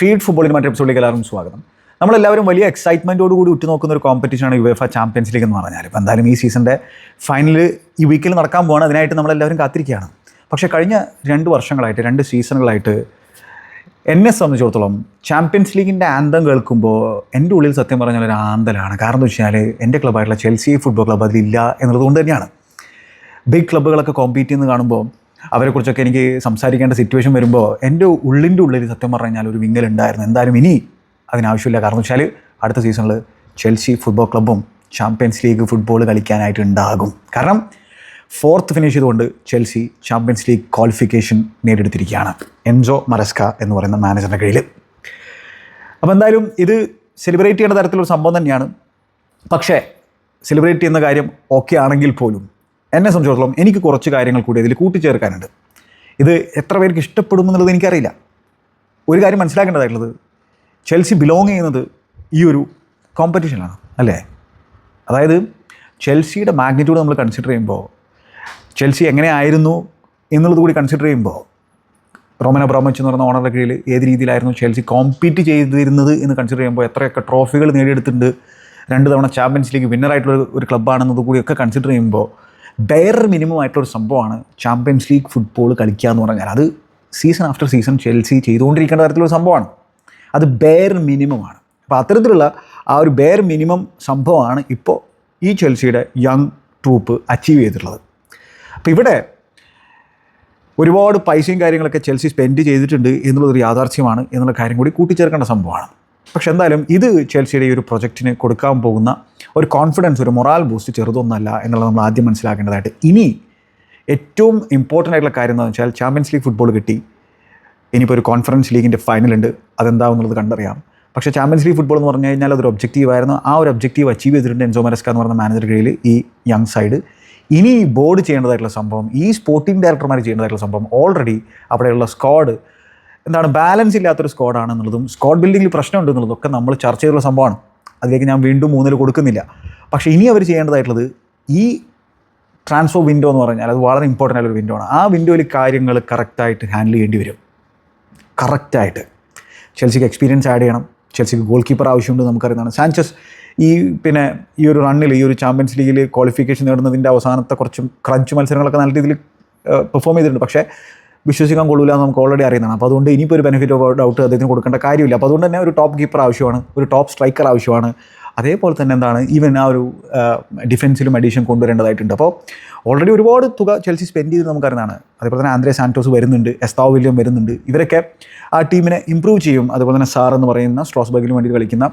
Feed ഫുട്ബോളിന് മറ്റൊരു എപ്പിസോഡിലേക്ക് എല്ലാവരും സ്വാഗതം. നമ്മളെല്ലാവരും വലിയ എക്സൈറ്റ്മെന്റോട് കൂടി ഉറ്റുനോക്കുന്ന ഒരു കോമ്പറ്റീഷനാണ് യുവേഫ ചാമ്പ്യൻസ് ലീഗ് എന്ന് പറഞ്ഞാൽ ഇപ്പോൾ എന്തായാലും ഈ സീസണിന്റെ ഫൈനൽ ഈ വീക്കിൽ നടക്കാൻ പോവാണ്. അതിനായിട്ട് നമ്മളെല്ലാവരും കാത്തിരിക്കുകയാണ്. പക്ഷേ കഴിഞ്ഞ രണ്ട് വർഷങ്ങളായിട്ട് രണ്ട് സീസണുകളായിട്ട് എന്നെ സംബന്ധിച്ചിടത്തോളം ചാമ്പ്യൻസ് ലീഗിന്റെ ആന്തം കേൾക്കുമ്പോൾ എന്റെ ഉള്ളിൽ സത്യം പറഞ്ഞാൽ ഒരു ആന്തലാണ്. കാരണം എന്ന് വെച്ചാൽ എന്റെ ക്ലബ്ബായിട്ടുള്ള ചെൽസി ഫുട്ബോൾ ക്ലബ്ബ് അതിലില്ല എന്നുള്ളത് കൊണ്ട് തന്നെയാണ്. ബിഗ് ക്ലബ്ബുകളൊക്കെ കോമ്പീറ്റ് ചെയ്യുന്നത് കാണുമ്പോൾ അവരെക്കുറിച്ചൊക്കെ എനിക്ക് സംസാരിക്കേണ്ട സിറ്റുവേഷൻ വരുമ്പോൾ എന്റെ ഉള്ളിന്റെ ഉള്ളിൽ സത്യം പറഞ്ഞു കഴിഞ്ഞാൽ ഒരു വിങ്ങലുണ്ടായിരുന്നു എന്തായാലും ഇനി അതിനാവശ്യമില്ല. കാരണം വെച്ചാൽ അടുത്ത സീസണിൽ ചെൽസി ഫുട്ബോൾ ക്ലബ്ബും ചാമ്പ്യൻസ് ലീഗ് ഫുട്ബോൾ കളിക്കാനായിട്ട് ഉണ്ടാകും കാരണം ഫോർത്ത് ഫിനിഷ് ചെയ്തുകൊണ്ട് ചെൽസി ചാമ്പ്യൻസ് ലീഗ് ക്വാളിഫിക്കേഷൻ നേടിയെടുത്തിരിക്കുകയാണ്. എൻസോ മറസ്ക എന്ന് പറയുന്ന മാനേജറിന്റെ കീഴിൽ അപ്പോൾ എന്തായാലും ഇത് സെലിബ്രേറ്റ് ചെയ്യുന്ന തരത്തിലൊരു സംഭവം തന്നെയാണ്. പക്ഷേ സെലിബ്രേറ്റ് ചെയ്യുന്ന കാര്യം ഓക്കെ ആണെങ്കിൽ പോലും എന്നെ സംബന്ധിച്ചിടത്തോളം എനിക്ക് കുറച്ച് കാര്യങ്ങൾ കൂടി ഇതിൽ കൂട്ടിച്ചേർക്കാനുണ്ട്. ഇത് എത്ര പേർക്ക് ഇഷ്ടപ്പെടും എന്നുള്ളത് എനിക്കറിയില്ല. ഒരു കാര്യം മനസ്സിലാക്കേണ്ടതായിട്ടുള്ളത് ചെൽസി ബിലോങ് ചെയ്യുന്നത് ഈ ഒരു കോമ്പറ്റീഷനാണ് അല്ലേ? അതായത് ചെൽസിയുടെ മാഗ്നിറ്റ്യൂഡ് നമ്മൾ കൺസിഡർ ചെയ്യുമ്പോൾ ചെൽസി എങ്ങനെയായിരുന്നു എന്നുള്ളത് കൂടി കൺസിഡർ ചെയ്യുമ്പോൾ റോമൻ അബ്രാമച്ച് എന്ന് പറയുന്ന ഓണറുടെ കീഴിൽ ഏത് രീതിയിലായിരുന്നു ചെൽസി കോമ്പീറ്റ് ചെയ്തിരുന്നത് എന്ന് കൺസിഡർ ചെയ്യുമ്പോൾ എത്രയൊക്കെ ട്രോഫികൾ നേടിയെടുത്തിട്ടുണ്ട് രണ്ട് തവണ ചാമ്പ്യൻസ് ലീഗ് വിന്നറായിട്ടുള്ള ഒരു ക്ലബ്ബാണെന്നത് കൂടിയൊക്കെ കൺസിഡർ ചെയ്യുമ്പോൾ ബെയർ മിനിമം ആയിട്ടുള്ള ഒരു സംഭവമാണ് ചാമ്പ്യൻസ് ലീഗ് ഫുട്ബോൾ കളിക്കുക എന്ന് പറഞ്ഞാൽ. അത് സീസൺ ആഫ്റ്റർ സീസൺ ചെൽസി ചെയ്തുകൊണ്ടിരിക്കേണ്ട തരത്തിലുള്ള സംഭവമാണ്. അത് ബെയർ മിനിമമാണ് അപ്പോൾ അത്തരത്തിലുള്ള ആ ഒരു ബെയർ മിനിമം സംഭവമാണ് ഇപ്പോൾ ഈ ചെൽസിയുടെ യങ് ട്രൂപ്പ് അച്ചീവ് ചെയ്തിട്ടുള്ളത്. അപ്പോൾ ഇവിടെ ഒരുപാട് പൈസയും കാര്യങ്ങളൊക്കെ ചെൽസി സ്പെൻഡ് ചെയ്തിട്ടുണ്ട് എന്നുള്ളതൊരു യാഥാർത്ഥ്യമാണ് എന്നുള്ള കാര്യം കൂടി കൂട്ടിച്ചേർക്കേണ്ട സംഭവമാണ്. പക്ഷെ എന്തായാലും ഇത് ചെൽസിയുടെ ഈ ഒരു പ്രൊജക്റ്റിന് കൊടുക്കാൻ പോകുന്ന ഒരു കോൺഫിഡൻസ് ഒരു മൊറാൽ ബൂസ്റ്റ് ചെറുതൊന്നല്ല എന്നുള്ളത് നമ്മൾ ആദ്യം മനസ്സിലാക്കേണ്ടതായിട്ട്. ഇനി ഏറ്റവും ഇമ്പോർട്ടന്റ് ആയിട്ടുള്ള കാര്യം എന്താണെന്ന് വെച്ചാൽ ചാമ്പ്യൻസ് ലീഗ് ഫുട്ബോൾ കിട്ടി. ഇനിയിപ്പോൾ ഒരു കോൺഫറൻസ് ലീഗിന്റെ ഫൈനൽ ഉണ്ട്. അതെന്താവുന്നുള്ളത് കണ്ടറിയാം. പക്ഷേ ചാമ്പ്യൻസ് ലീഗ് ഫുട്ബോൾ എന്ന് പറഞ്ഞു കഴിഞ്ഞാൽ അതൊരു ഒബ്ജക്റ്റീവ് ആയിരുന്നു. ആ ഒരു ഒബ്ജക്റ്റീവ് അച്ചീവ് ചെയ്തിട്ടുണ്ട് എൻസോ മരസ്ക എന്ന് പറഞ്ഞ മാനേജർ കീഴിൽ ഈ യങ് സൈഡ് ഇനി ബോർഡ് ചെയ്യേണ്ടതായിട്ടുള്ള സംഭവം ഈ സ്പോർട്ടിംഗ് ഡയറക്ടർമാർ ചെയ്യേണ്ടതായിട്ടുള്ള സംഭവം ഓൾറെഡി അവിടെയുള്ള സ്ക്വാഡ് എന്താണ് ബാലൻസ് ഇല്ലാത്തൊരു സ്കോഡാണെന്നുള്ളതും സ്ക്വാഡ് ബിൽഡിങ്ങിൽ പ്രശ്നമുണ്ടെന്നുള്ളതും ഒക്കെ നമ്മൾ ചർച്ച ചെയ്തുള്ള സംഭവമാണ്. അതിലേക്ക് ഞാൻ വീണ്ടും മൂന്നിൽ കൊടുക്കുന്നില്ല. പക്ഷേ ഇനി അവർ ചെയ്യേണ്ടതായിട്ടുള്ളത് ഈ ട്രാൻസ്ഫർ വിൻഡോ എന്ന് പറഞ്ഞാൽ അത് വളരെ ഇമ്പോർട്ടന്റ് ആയൊരു വിൻഡോ ആണ്. ആ വിൻഡോയിൽ കാര്യങ്ങൾ കറക്റ്റായിട്ട് ഹാൻഡിൽ ചെയ്യേണ്ടി വരും. കറക്റ്റായിട്ട് ചെൽസിക്ക് എക്സ്പീരിയൻസ് ആഡ് ചെയ്യണം. ചെൽസിക്ക് ഗോൾ കീപ്പർ ആവശ്യമുണ്ട് നമുക്കറിയുന്നതാണ്. സാൻചസ് ഈ പിന്നെ ഈ ഒരു റണ്ണിൽ ഈ ഒരു ചാമ്പ്യൻസ് ലീഗിൽ ക്വാളിഫിക്കേഷൻ നേടുന്നതിന്റെ അവസാനത്തെ കുറച്ച് ക്രഞ്ച് മത്സരങ്ങളൊക്കെ നല്ല രീതിയിൽ പെർഫോം ചെയ്തിട്ടുണ്ട്. പക്ഷേ വിശ്വസിക്കാൻ കൊള്ളില്ല എന്ന് നമുക്ക് ഓൾറെഡി അറിയുന്നതാണ്. അപ്പോൾ അതുകൊണ്ട് ഇനിയിപ്പോൾ ഒരു ബെനിഫിറ്റ് ഓഫ് ഡൗട്ട് അദ്ദേഹത്തിന് കൊടുക്കേണ്ട കാര്യമില്ല. അപ്പോൾ അതുകൊണ്ട് തന്നെ ഒരു ടോപ്പ് കീപ്പർ ആവശ്യമാണ് ഒരു ടോപ്പ് സ്ട്രൈക്കർ ആവശ്യമാണ്. അതേപോലെ തന്നെ എന്താണ് ഈവൻ ആ ഒരു ഡിഫൻസിലും അഡീഷൻ കൊണ്ടുവരേണ്ടതായിട്ടുണ്ട്. അപ്പോൾ ഓൾറെഡി ഒരുപാട് തുക ചെൽസി സ്പെൻഡ് ചെയ്ത് നമുക്കറിയുന്നതാണ് അതേപോലെ തന്നെ ആന്ദ്രേ സാന്റോസ് വരുന്നുണ്ട് എസ്താവ് വില്യം വരുന്നുണ്ട്. ഇവരൊക്കെ ആ ടീമിനെ ഇമ്പ്രൂവ് ചെയ്യും. അതുപോലെ തന്നെ സാർ എന്ന് പറയുന്ന സ്ട്രോസ്ബർഗിന് വേണ്ടി കളിക്കുന്ന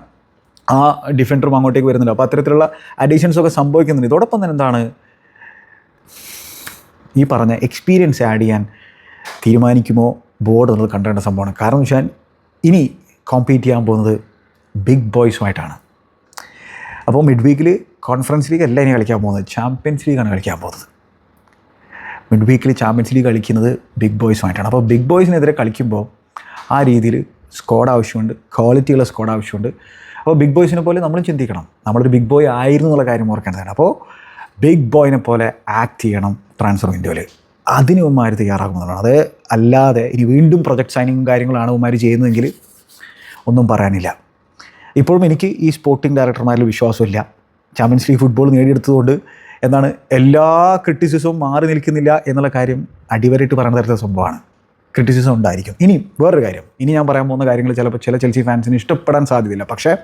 ആ ഡിഫൻഡറും അങ്ങോട്ടേക്ക് വരുന്നുണ്ട്. അപ്പോൾ അത്തരത്തിലുള്ള അഡീഷൻസ് ഒക്കെ സംഭവിക്കുന്നുണ്ട്. ഇതോടൊപ്പം തന്നെ എന്താണ് ഈ പറഞ്ഞ എക്സ്പീരിയൻസ് ആഡ് ചെയ്യാൻ തീരുമാനിക്കുമോ? ബോർഡ് എന്നുള്ളത് കണ്ടേണ്ട സംഭവമാണ്. കാരണം വെച്ചാൽ ഇനി കോമ്പീറ്റ് ചെയ്യാൻ പോകുന്നത് ബിഗ് ബോയ്സുമായിട്ടാണ് അപ്പോൾ മിഡ് വീക്കിൽ കോൺഫറൻസ് ലീഗ് അല്ല ഇനി കളിക്കാൻ പോകുന്നത്. ചാമ്പ്യൻസ് ലീഗാണ് കളിക്കാൻ പോകുന്നത്. മിഡ് വീക്കിൽ ചാമ്പ്യൻസ് ലീഗ് കളിക്കുന്നത് ബിഗ് ബോയ്സുമായിട്ടാണ് അപ്പോൾ ബിഗ് ബോയ്സിനെതിരെ കളിക്കുമ്പോൾ ആ രീതിയിൽ സ്ക്വാഡ് ആവശ്യമുണ്ട്. ക്വാളിറ്റിയുള്ള സ്ക്വാഡ് ആവശ്യമുണ്ട്. അപ്പോൾ ബിഗ് ബോയ്സിനെ പോലെ നമ്മളും ചിന്തിക്കണം. നമ്മളൊരു ബിഗ് ബോയ് ആയിരുന്നു എന്നുള്ള കാര്യം ഓർക്കേണ്ടതാണ്. അപ്പോൾ ബിഗ് ബോയിനെ പോലെ ആക്ട് ചെയ്യണം. ട്രാൻസ്ഫർ വിൻഡോയിൽ അതിന് ഉമ്മാർ തയ്യാറാകുന്നതാണ്. അത് അല്ലാതെ ഇനി വീണ്ടും പ്രൊജക്ട് സൈനിങ്ങും കാര്യങ്ങളാണ് ഉമ്മാർ ചെയ്യുന്നതെങ്കിൽ ഒന്നും പറയാനില്ല. ഇപ്പോഴും എനിക്ക് ഈ സ്പോർട്ടിംഗ് ഡയറക്ടർമാരിൽ വിശ്വാസമില്ല. ചാമ്പ്യൻസ് ലീഗ് ഫുട്ബോൾ നേടിയെടുത്തതുകൊണ്ട് എന്നാണ് എല്ലാ ക്രിറ്റിസിസവും മാറി നിൽക്കുന്നില്ല എന്നുള്ള കാര്യം അടിവരയിട്ട് പറയുന്ന തരത്തിലുള്ള സംഭവമാണ്. ക്രിറ്റിസിസം ഉണ്ടായിരിക്കും. ഇനി വേറൊരു കാര്യം. ഇനി ഞാൻ പറയാൻ പോകുന്ന കാര്യങ്ങൾ ചിലപ്പോൾ ചില ചെൽസി ഫാൻസിന് ഇഷ്ടപ്പെടാൻ സാധ്യതയില്ല. പക്ഷേ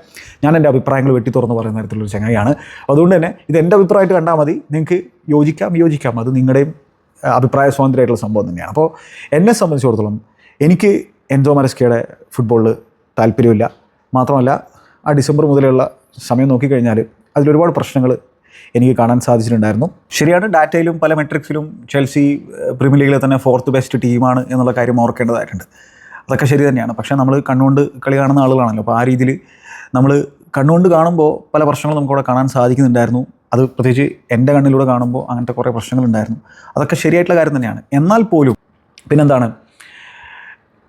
ഞാൻ എന്റെ അഭിപ്രായങ്ങൾ വെട്ടി തുറന്ന് പറയുന്ന തരത്തിലുള്ള ഒരു ചങ്ങായിയാണ്. അതുകൊണ്ട് തന്നെ ഇത് എന്റെ അഭിപ്രായമായിട്ട് കണ്ടാൽ മതി. നിങ്ങൾക്ക് യോജിക്കാം യോജിക്കാം അത് നിങ്ങളുടെയും അഭിപ്രായ സ്വാതന്ത്ര്യമായിട്ടുള്ള സംഭവം തന്നെയാണ്. അപ്പോൾ എന്നെ സംബന്ധിച്ചിടത്തോളം എനിക്ക് എൻജോ മരസ്കയുടെ ഫുട്ബോളിൽ താല്പര്യമില്ല. മാത്രമല്ല ആ ഡിസംബർ മുതലുള്ള സമയം നോക്കിക്കഴിഞ്ഞാൽ അതിലൊരുപാട് പ്രശ്നങ്ങൾ എനിക്ക് കാണാൻ സാധിച്ചിട്ടുണ്ടായിരുന്നു. ശരിയാണ് ഡാറ്റയിലും പല മെട്രിക്സിലും ചെൽസി പ്രീമിയർ ലീഗിലെ തന്നെ ഫോർത്ത് ബെസ്റ്റ് ടീമാണ് എന്നുള്ള കാര്യം ഓർക്കേണ്ടതായിട്ടുണ്ട്. അതൊക്കെ ശരി തന്നെയാണ്. പക്ഷേ നമ്മൾ കണ്ണുകൊണ്ട് കളി കാണുന്ന ആളുകളാണല്ലോ. അപ്പോൾ ആ രീതിയിൽ നമ്മൾ കണ്ണുകൊണ്ട് കാണുമ്പോൾ പല പ്രശ്നങ്ങളും നമുക്കവിടെ കാണാൻ സാധിക്കുന്നുണ്ടായിരുന്നു. അത് പ്രത്യേകിച്ച് എന്റെ കണ്ണിലൂടെ കാണുമ്പോൾ അങ്ങനത്തെ കുറേ പ്രശ്നങ്ങളുണ്ടായിരുന്നു. അതൊക്കെ ശരിയായിട്ടുള്ള കാര്യം തന്നെയാണ്. എന്നാൽ പോലും പിന്നെന്താണ്?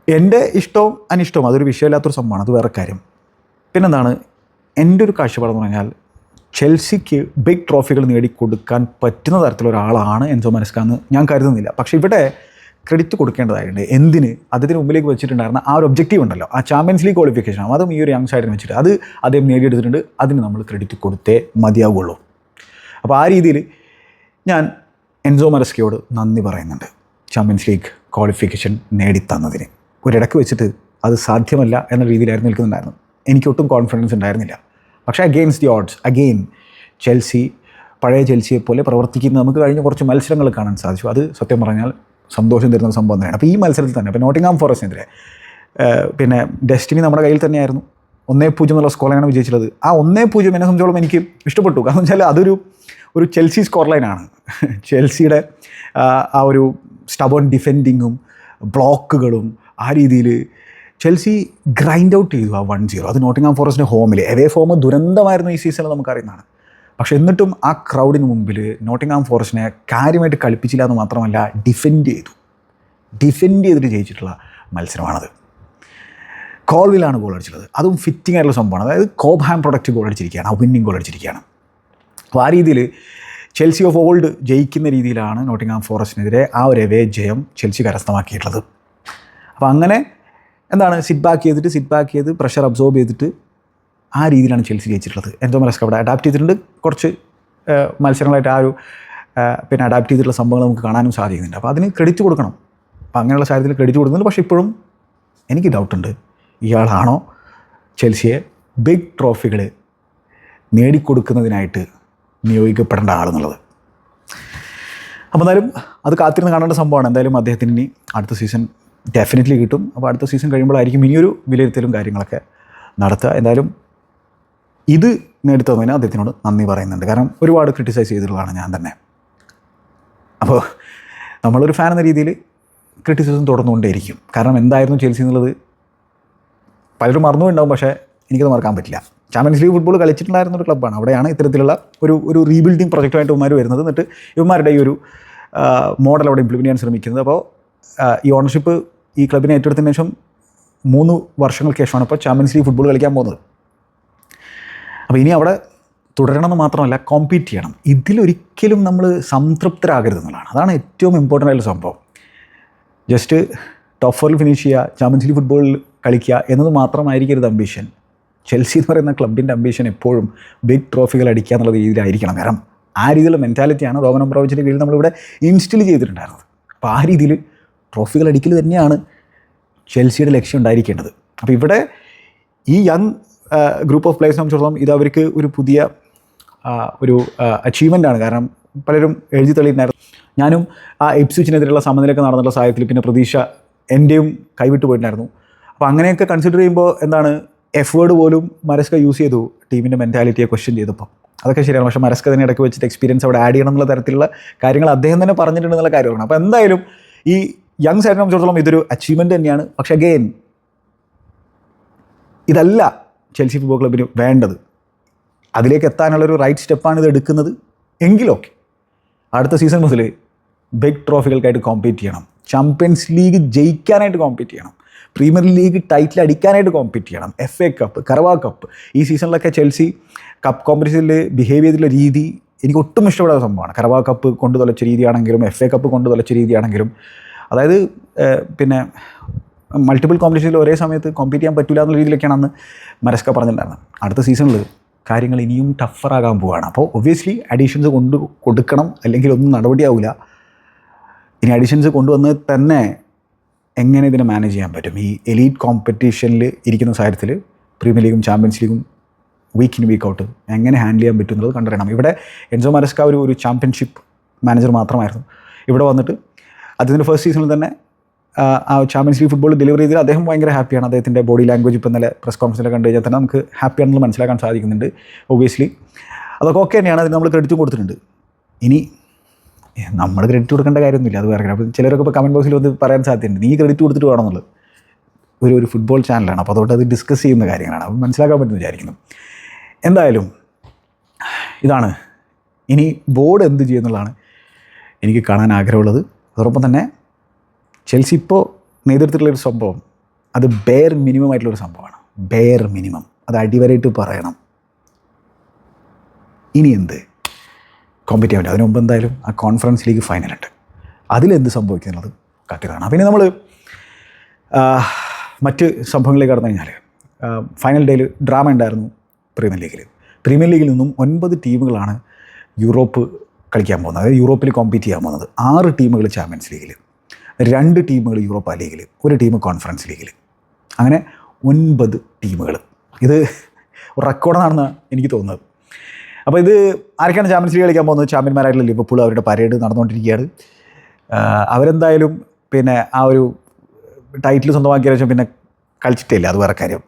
എന്റെ ഇഷ്ടവും അനിഷ്ടവും അതൊരു വിഷയമില്ലാത്തൊരു സംഭവമാണ്. അത് വേറെ കാര്യം. പിന്നെന്താണ്? എന്റെ ഒരു കാഴ്ചപ്പാടെന്ന് പറഞ്ഞാൽ ചെൽസിക്ക് ബിഗ് ട്രോഫികൾ നേടിക്കൊടുക്കാൻ പറ്റുന്ന തരത്തിലൊരാളാണ് എൻസോ മനസ്ക എന്ന് ഞാൻ കരുതുന്നില്ല. പക്ഷേ ഇവിടെ ക്രെഡിറ്റ് കൊടുക്കേണ്ടതായിട്ടുണ്ട്. എന്തിന്? അദ്ദേഹത്തിന് മുമ്പിലേക്ക് വെച്ചിട്ടുണ്ടായിരുന്ന ആ ഒരു ഒബ്ജക്റ്റീവ് ഉണ്ടല്ലോ. ആ ചാമ്പ്യൻസ് ലീഗ് ക്വാളിഫിക്കേഷൻ അതും ഈ ഒരു യങ് സൈഡിന് വെച്ചിട്ട്. അത് അദ്ദേഹം നേടിയെടുത്തിട്ടുണ്ട്. അതിന് നമ്മൾ ക്രെഡിറ്റ് കൊടുത്തേ മതിയാവുള്ളൂ. അപ്പോൾ ആ രീതിയിൽ ഞാൻ എൻസോ മറസ്കിയോട് നന്ദി പറയുന്നുണ്ട്. ചാമ്പ്യൻസ് ലീഗ് ക്വാളിഫിക്കേഷൻ നേടിത്തന്നതിന്. ഒരിടക്ക് വെച്ചിട്ട് അത് സാധ്യമല്ല എന്ന രീതിയിലായിരുന്നു നിൽക്കുന്നുണ്ടായിരുന്നു എനിക്കൊട്ടും കോൺഫിഡൻസ് ഉണ്ടായിരുന്നില്ല. പക്ഷേ against the odds again Chelsea പഴയ ചെൽസിയെ പോലെ പ്രവർത്തിക്കുന്ന നമുക്ക് കഴിഞ്ഞ കുറച്ച് മത്സരങ്ങൾ കാണാൻ സാധിച്ചു. അത് സത്യം പറഞ്ഞാൽ സന്തോഷം തരുന്ന സംഭവം തന്നെയാണ്. അപ്പോൾ ഈ മത്സരത്തിൽ തന്നെ അപ്പോൾ നോട്ടിംഗാം ഫോറസ്റ്റിനെതിരെ പിന്നെ ഡെസ്റ്റിനി നമ്മുടെ കയ്യിൽ തന്നെയായിരുന്നു. ഒന്നേ പൂജ്യം എന്നുള്ള സ്കോർ ലൈനാണ് വിജയിച്ചത് ആ ഒന്നേ പൂജ്യം എന്നെ സംബന്ധിച്ചോളം എനിക്ക് ഇഷ്ടപ്പെട്ടു. കാരണം വെച്ചാൽ അതൊരു ഒരു ചെൽസി സ്കോർ ലൈനാണ് ചെൽസിയുടെ ആ, ഒരു സ്റ്റബൺ ഡിഫെൻഡിങ്ങും ബ്ലോക്കുകളും ആ രീതിയിൽ ചെൽസി ഗ്രൈൻഡ് ഔട്ട് ചെയ്തു ആ വൺ സീറോ അത് നോട്ടിംഗാം ഫോറസ്റ്റിന്റെ ഹോമിൽ എവേ ഫോം ദുരന്തമായിരുന്നു ഈ സീസണിൽ നമുക്കറിയുന്നതാണ് പക്ഷേ എന്നിട്ടും ആ ക്രൗഡിന് മുമ്പിൽ നോട്ടിംഗാം ഫോറസ്റ്റിനെ കാര്യമായിട്ട് കളിപ്പിച്ചില്ല എന്ന് മാത്രമല്ല ഡിഫെൻഡ് ചെയ്തു. ഡിഫെൻഡ് ചെയ്തിട്ട് ജയിച്ചിട്ടുള്ള മത്സരമാണത്. കോൾവിലാണ് ഗോൾ അടിച്ചിട്ടുള്ളത്. അതും ഫിറ്റിംഗ് ആയിട്ടുള്ള സംഭവമാണ്. അതായത് കോബ് ഹാം പ്രൊഡക്റ്റ് ഗോൾ അടിച്ചിരിക്കുകയാണ്. ആ വിന്നിങ് ഗോൾ അടിച്ചിരിക്കുകയാണ്. അപ്പോൾ ആ രീതിയിൽ ചെൽസി ഓഫ് ഓൾഡ് ജയിക്കുന്ന രീതിയിലാണ് നോട്ടിംഗ്ഹാം ഫോറസ്റ്റിനെതിരെ ആ ഒരു എവേ ജയം ചെൽസി കരസ്ഥമാക്കിയിട്ടുള്ളത്. അപ്പോൾ അങ്ങനെ എന്താണ് സിറ്റ് ബാക്ക് ചെയ്തിട്ട് സിറ്റ് ബാക്ക് ചെയ്ത് പ്രഷർ അബ്സോർബ് ചെയ്തിട്ട് ആ രീതിയിലാണ് ചെൽസി ജയിച്ചിട്ടുള്ളത്. എന്തോ മനസ്സിലാക്കി അവിടെ അഡാപ്റ്റ് ചെയ്തിട്ടുണ്ട്. കുറച്ച് മത്സരങ്ങളായിട്ട് ആ ഒരു പിന്നെ അഡാപ്റ്റ് ചെയ്തിട്ടുള്ള സംഭവങ്ങൾ നമുക്ക് കാണാനും സാധിക്കുന്നുണ്ട് അപ്പോൾ അതിന് ക്രെഡിറ്റ് കൊടുക്കണം. അപ്പോൾ അങ്ങനെയുള്ള സാഹചര്യത്തിൽ ക്രെഡിറ്റ് കൊടുക്കുന്നുണ്ട്. പക്ഷേ ഇപ്പോഴും എനിക്ക് ഡൗട്ടുണ്ട് ഇയാളാണോ ചെൽസിയെ ബിഗ് ട്രോഫികൾ നേടിക്കൊടുക്കുന്നതിനായിട്ട് നിയോഗിക്കപ്പെടേണ്ട ആളെന്നുള്ളത്. അപ്പോൾ എന്തായാലും അത് കാത്തിരുന്ന് കാണേണ്ട സംഭവമാണ്. എന്തായാലും അദ്ദേഹത്തിന് ഇനി അടുത്ത സീസൺ ഡെഫിനറ്റ്ലി കിട്ടും. അപ്പോൾ അടുത്ത സീസൺ കഴിയുമ്പോഴായിരിക്കും ഇനിയൊരു വിലയിരുത്തലും കാര്യങ്ങളൊക്കെ നടത്തുക. എന്തായാലും ഇത് നേടിത്തന്നതിന് അദ്ദേഹത്തിനോട് നന്ദി പറയുന്നുണ്ട്. കാരണം ഒരുപാട് ക്രിട്ടിസൈസ് ചെയ്തിട്ടുള്ളതാണ് ഞാൻ തന്നെ. അപ്പോൾ നമ്മളൊരു ഫാൻ എന്ന രീതിയിൽ ക്രിറ്റിസിസം തുടർന്നുകൊണ്ടേയിരിക്കും. കാരണം എന്തായിരുന്നു ചെൽസി എന്നുള്ളത്? പലരും മറന്നുണ്ടാവും പക്ഷേ എനിക്കത് മറക്കാൻ പറ്റില്ല. ചാമ്പ്യൻസ് ലീഗ് ഫുട്ബോൾ കളിച്ചിട്ടുണ്ടായിരുന്ന ഒരു ക്ലബ്ബാണ് അവിടെയാണ് ഇത്തരത്തിലുള്ള ഒരു ഒരു റീബിൽഡിംഗ് പ്രൊജക്റ്റുമായിട്ട് ഇവന്മാർ വരുന്നത്. എന്നിട്ട് ഇവന്മാരുടെ ഈ ഒരു മോഡൽ അവിടെ ഇംപ്ലിമെന്റ് ചെയ്യാൻ ശ്രമിക്കുന്നത്. അപ്പോൾ ഈ ഓണർഷിപ്പ് ഈ ക്ലബിനെ ഏറ്റെടുത്തതിന് ശേഷം മൂന്ന് വർഷങ്ങൾക്ക് ശേഷമാണ് ഇപ്പോൾ ചാമ്പ്യൻസ് ലീഗ് ഫുട്ബോൾ കളിക്കാൻ പോകുന്നത്. അപ്പോൾ ഇനി അവിടെ തുടരണമെന്ന് മാത്രമല്ല കോമ്പീറ്റ് ചെയ്യണം. ഇതിലൊരിക്കലും നമ്മൾ സംതൃപ്തരാകരുത് എന്നുള്ളതാണ്. അതാണ് ഏറ്റവും ഇമ്പോർട്ടന്റ് ആയിട്ടുള്ള സംഭവം. ജസ്റ്റ് ടോപ്പ് ഫോറിൽ ഫിനിഷ് ചെയ്യുക ചാമ്പ്യൻസ് ലീഗ് ഫുട്ബോളിൽ കളിക്കുക എന്നത് മാത്രമായിരിക്കരുത് അംബീഷൻ ചെൽസി എന്ന് പറയുന്ന ക്ലബിന്റെ അംബീഷൻ എപ്പോഴും ബിഗ് ട്രോഫികൾ അടിക്കുക എന്നുള്ള രീതിയിലായിരിക്കണം. കാരണം ആ രീതിയിലുള്ള മെന്റാലിറ്റിയാണ് റോമൻ അബ്രോവിച്ചിന്റെ കീഴിൽ നമ്മളിവിടെ ഇൻസ്റ്റിൽ ചെയ്തിട്ടുണ്ടായിരുന്നത്. അപ്പോൾ ആ രീതിയിൽ ട്രോഫികൾ അടിക്കൽ തന്നെയാണ് ചെൽസിയുടെ ലക്ഷ്യം ഉണ്ടായിരിക്കേണ്ടത്. അപ്പോൾ ഇവിടെ ഈ യങ് ഗ്രൂപ്പ് ഓഫ് പ്ലേയേഴ്സിനെ സംബന്ധിച്ചിടത്തോളം ഇത് അവർക്ക് ഒരു പുതിയ ഒരു അച്ചീവ്മെന്റ് ആണ്. കാരണം പലരും എഴുതി തെളിയിട്ടുണ്ടായിരുന്നു ഞാനും ആ എപ്സിച്ചിനെതിരെയുള്ള സമനിലൊക്കെ നടന്നുള്ള സാഹചര്യത്തിൽ പിന്നെ പ്രതീക്ഷ എന്റെയും കൈവിട്ട് പോയിട്ടുണ്ടായിരുന്നു. അപ്പോൾ അങ്ങനെയൊക്കെ കൺസിഡർ ചെയ്യുമ്പോൾ എന്താണ് എഫ് വേർഡ് പോലും മരസ്ക യൂസ് ചെയ്തു ടീമിന്റെ മെന്റാലിറ്റിയെ ക്വസ്റ്റ്യൻ ചെയ്തപ്പോൾ അതൊക്കെ ശരിയാണ്. പക്ഷേ മരസ്ക തന്നെ ഇടയ്ക്ക് വെച്ചിട്ട് എക്സ്പീരിയൻസ് അവിടെ ആഡ് ചെയ്യണം എന്നുള്ള തരത്തിലുള്ള കാര്യങ്ങൾ അദ്ദേഹം തന്നെ പറഞ്ഞിട്ടുണ്ടെന്നുള്ള കാര്യമാണ്. അപ്പോൾ എന്തായാലും ഈ യങ് സൈഡിനെ സംബന്ധിച്ചിടത്തോളം ഇതൊരു അച്ചീവ്മെന്റ് തന്നെയാണ്. പക്ഷേ അഗെയിൻ ഇതല്ല ചെൽസി ഫുട്ബോൾ ക്ലബിന് വേണ്ടത്. അതിലേക്ക് എത്താനുള്ളൊരു റൈറ്റ് സ്റ്റെപ്പാണ് ഇത് എടുക്കുന്നത്. എങ്കിലൊക്കെ അടുത്ത സീസൺ മുതൽ ബിഗ് ട്രോഫികൾക്കായിട്ട് കോമ്പീറ്റ് ചെയ്യണം. ചാമ്പ്യൻസ് ലീഗ് ജയിക്കാനായിട്ട് കോമ്പീറ്റ് ചെയ്യണം. പ്രീമിയർ ലീഗ് ടൈറ്റിൽ അടിക്കാനായിട്ട് കോമ്പീറ്റ് ചെയ്യണം. F A cup Carabao cup ഈ സീസണിലൊക്കെ ചെൽസി കപ്പ് കോമ്പറ്റീഷനിൽ ബിഹേവ് ചെയ്തിട്ടുള്ള രീതി എനിക്ക് ഒട്ടും ഇഷ്ടപ്പെടാത്ത സംഭവമാണ്. കറവാ കപ്പ് കൊണ്ട് തുലച്ച രീതിയാണെങ്കിലും എഫ് എ കപ്പ് കൊണ്ട് തുലച്ച രീതിയാണെങ്കിലും. അതായത് പിന്നെ മൾട്ടിപ്പിൾ കോമ്പറ്റീഷനിൽ ഒരേ സമയത്ത് കോമ്പീറ്റ് ചെയ്യാൻ പറ്റില്ല എന്നുള്ള രീതിയിലൊക്കെയാണ് അന്ന് മരസ്ക പറഞ്ഞിട്ടുണ്ടായിരുന്നത്. അടുത്ത സീസണിൽ കാര്യങ്ങൾ ഇനിയും ടഫറാകാൻ പോവുകയാണ്. അപ്പോൾ ഒബ്വിയസ്ലി അഡീഷൻസ് കൊണ്ട് കൊടുക്കണം അല്ലെങ്കിൽ ഒന്നും നടപടിയാവില്ല ഇനി അഡീഷൻസ് കൊണ്ടുവന്ന് തന്നെ എങ്ങനെ ഇതിനെ മാനേജ് ചെയ്യാൻ പറ്റും? ഈ എലീറ്റ് കോമ്പറ്റീഷനിൽ ഇരിക്കുന്ന സാഹചര്യത്തിൽ പ്രീമിയർ ലീഗും ചാമ്പ്യൻസ് ലീഗും വീക്ക് ഇൻ വീക്ക് ഔട്ട് എങ്ങനെ ഹാൻഡിൽ ചെയ്യാൻ പറ്റും എന്നുള്ളത് കണ്ടറിയണം. ഇവിടെ എൻസോ മരസ്ക ഒരു ഒരു ചാമ്പ്യൻഷിപ്പ് മാനേജർ മാത്രമായിരുന്നു. ഇവിടെ വന്നിട്ട് അദ്ദേഹത്തിന്റെ ഫസ്റ്റ് സീസണിൽ തന്നെ ആ, ചാമ്പ്യൻസ് ലീഗ് ഫുട്ബോൾ ഡെലിവറി ചെയ്തതിൽ അദ്ദേഹം ഭയങ്കര ഹാപ്പിയാണ് അദ്ദേഹത്തിന്റെ ബോഡി ലാംഗ്വേജ് ഇപ്പോൾ ഇന്നലെ പ്രസ് കോൺഫറൻസിൽ കണ്ടു കഴിഞ്ഞാൽ തന്നെ നമുക്ക് ഹാപ്പിയാണെന്ന് മനസ്സിലാക്കാൻ സാധിക്കുന്നുണ്ട് ഒബിയസ്ലി അതൊക്കെ ഓക്കെ തന്നെയാണ്. അതിന് നമ്മൾ ക്രെഡിറ്റ് കൊടുത്തിട്ടുണ്ട്. ഇനി നമ്മൾ ക്രെഡിറ്റ് കൊടുക്കേണ്ട കാര്യമൊന്നുമില്ല അത് വേറെ അപ്പോൾ ചിലരൊക്കെ ഇപ്പോൾ കമന്റ് ബോക്സിൽ വന്ന് പറയാൻ സാധ്യതയുണ്ട് നീ ക്രെഡിറ്റ് കൊടുത്തിട്ട് വേണമെന്നുള്ളത് ഒരു ഒരു ഫുട്ബോൾ ചാനലാണ് അപ്പോൾ അതുകൊണ്ട് അത് ഡിസ്കസ് ചെയ്യുന്ന കാര്യങ്ങളാണ്. അപ്പം മനസ്സിലാക്കാൻ പറ്റുമെന്ന് വിചാരിക്കുന്നു. എന്തായാലും ഇതാണ്. ഇനി ബോർഡ് എന്ത് ചെയ്യുന്നുള്ളതാണ് എനിക്ക് കാണാൻ ആഗ്രഹമുള്ളത്. അതോടൊപ്പം തന്നെ ചെൽസി ഇപ്പോൾ നേതൃത്വത്തിലുള്ളൊരു സംഭവം അത് ബെയർ മിനിമം ആയിട്ടുള്ളൊരു സംഭവമാണ്. ബെയർ മിനിമം അത് അടിവരായിട്ട് പറയണം. ഇനി എന്ത്? കോമ്പറ്റ് ചെയ്യാൻ പറ്റും മുമ്പ് എന്തായാലും ആ കോൺഫറൻസ് ലീഗ് ഫൈനലുണ്ട് അതിലെന്ത് സംഭവിക്കുന്നുള്ളത് കാണാം. പിന്നെ നമ്മൾ മറ്റ് സംഭവങ്ങളിലേക്ക് കടന്നു കഴിഞ്ഞാൽ ഫൈനൽ ഡേയിൽ ഡ്രാമ ഉണ്ടായിരുന്നു പ്രീമിയർ ലീഗിൽ പ്രീമിയർ ലീഗിൽ നിന്നും ഒൻപത് ടീമുകളാണ് യൂറോപ്പ് കളിക്കാൻ പോകുന്നത്. അതായത് യൂറോപ്പിൽ കോമ്പീറ്റ് ചെയ്യാൻ പോകുന്നത്. ആറ് ടീമുകൾ ചാമ്പ്യൻസ് ലീഗിൽ രണ്ട് ടീമുകൾ യൂറോപ്പ ലീഗിൽ ഒരു ടീം കോൺഫറൻസ് ലീഗിൽ അങ്ങനെ ഒൻപത് ടീമുകൾ ഇത് റെക്കോർഡാണെന്ന് എനിക്ക് തോന്നുന്നത്. അപ്പോൾ ഇത് ആരൊക്കെയാണ് ചാമ്പ്യൻസ് ലീഗ് കളിക്കാൻ പോകുന്നത്? ചാമ്പ്യന്മാരായിട്ടുള്ള ലിവർപൂൾ അവരുടെ പരേഡ് നടന്നുകൊണ്ടിരിക്കുകയാണ്. അവരെന്തായാലും പിന്നെ ആ ഒരു ടൈറ്റിൽ സ്വന്തമാക്കിയ ശേഷം പിന്നെ കളിച്ചിട്ടില്ല. അത് വേറെ കാര്യം.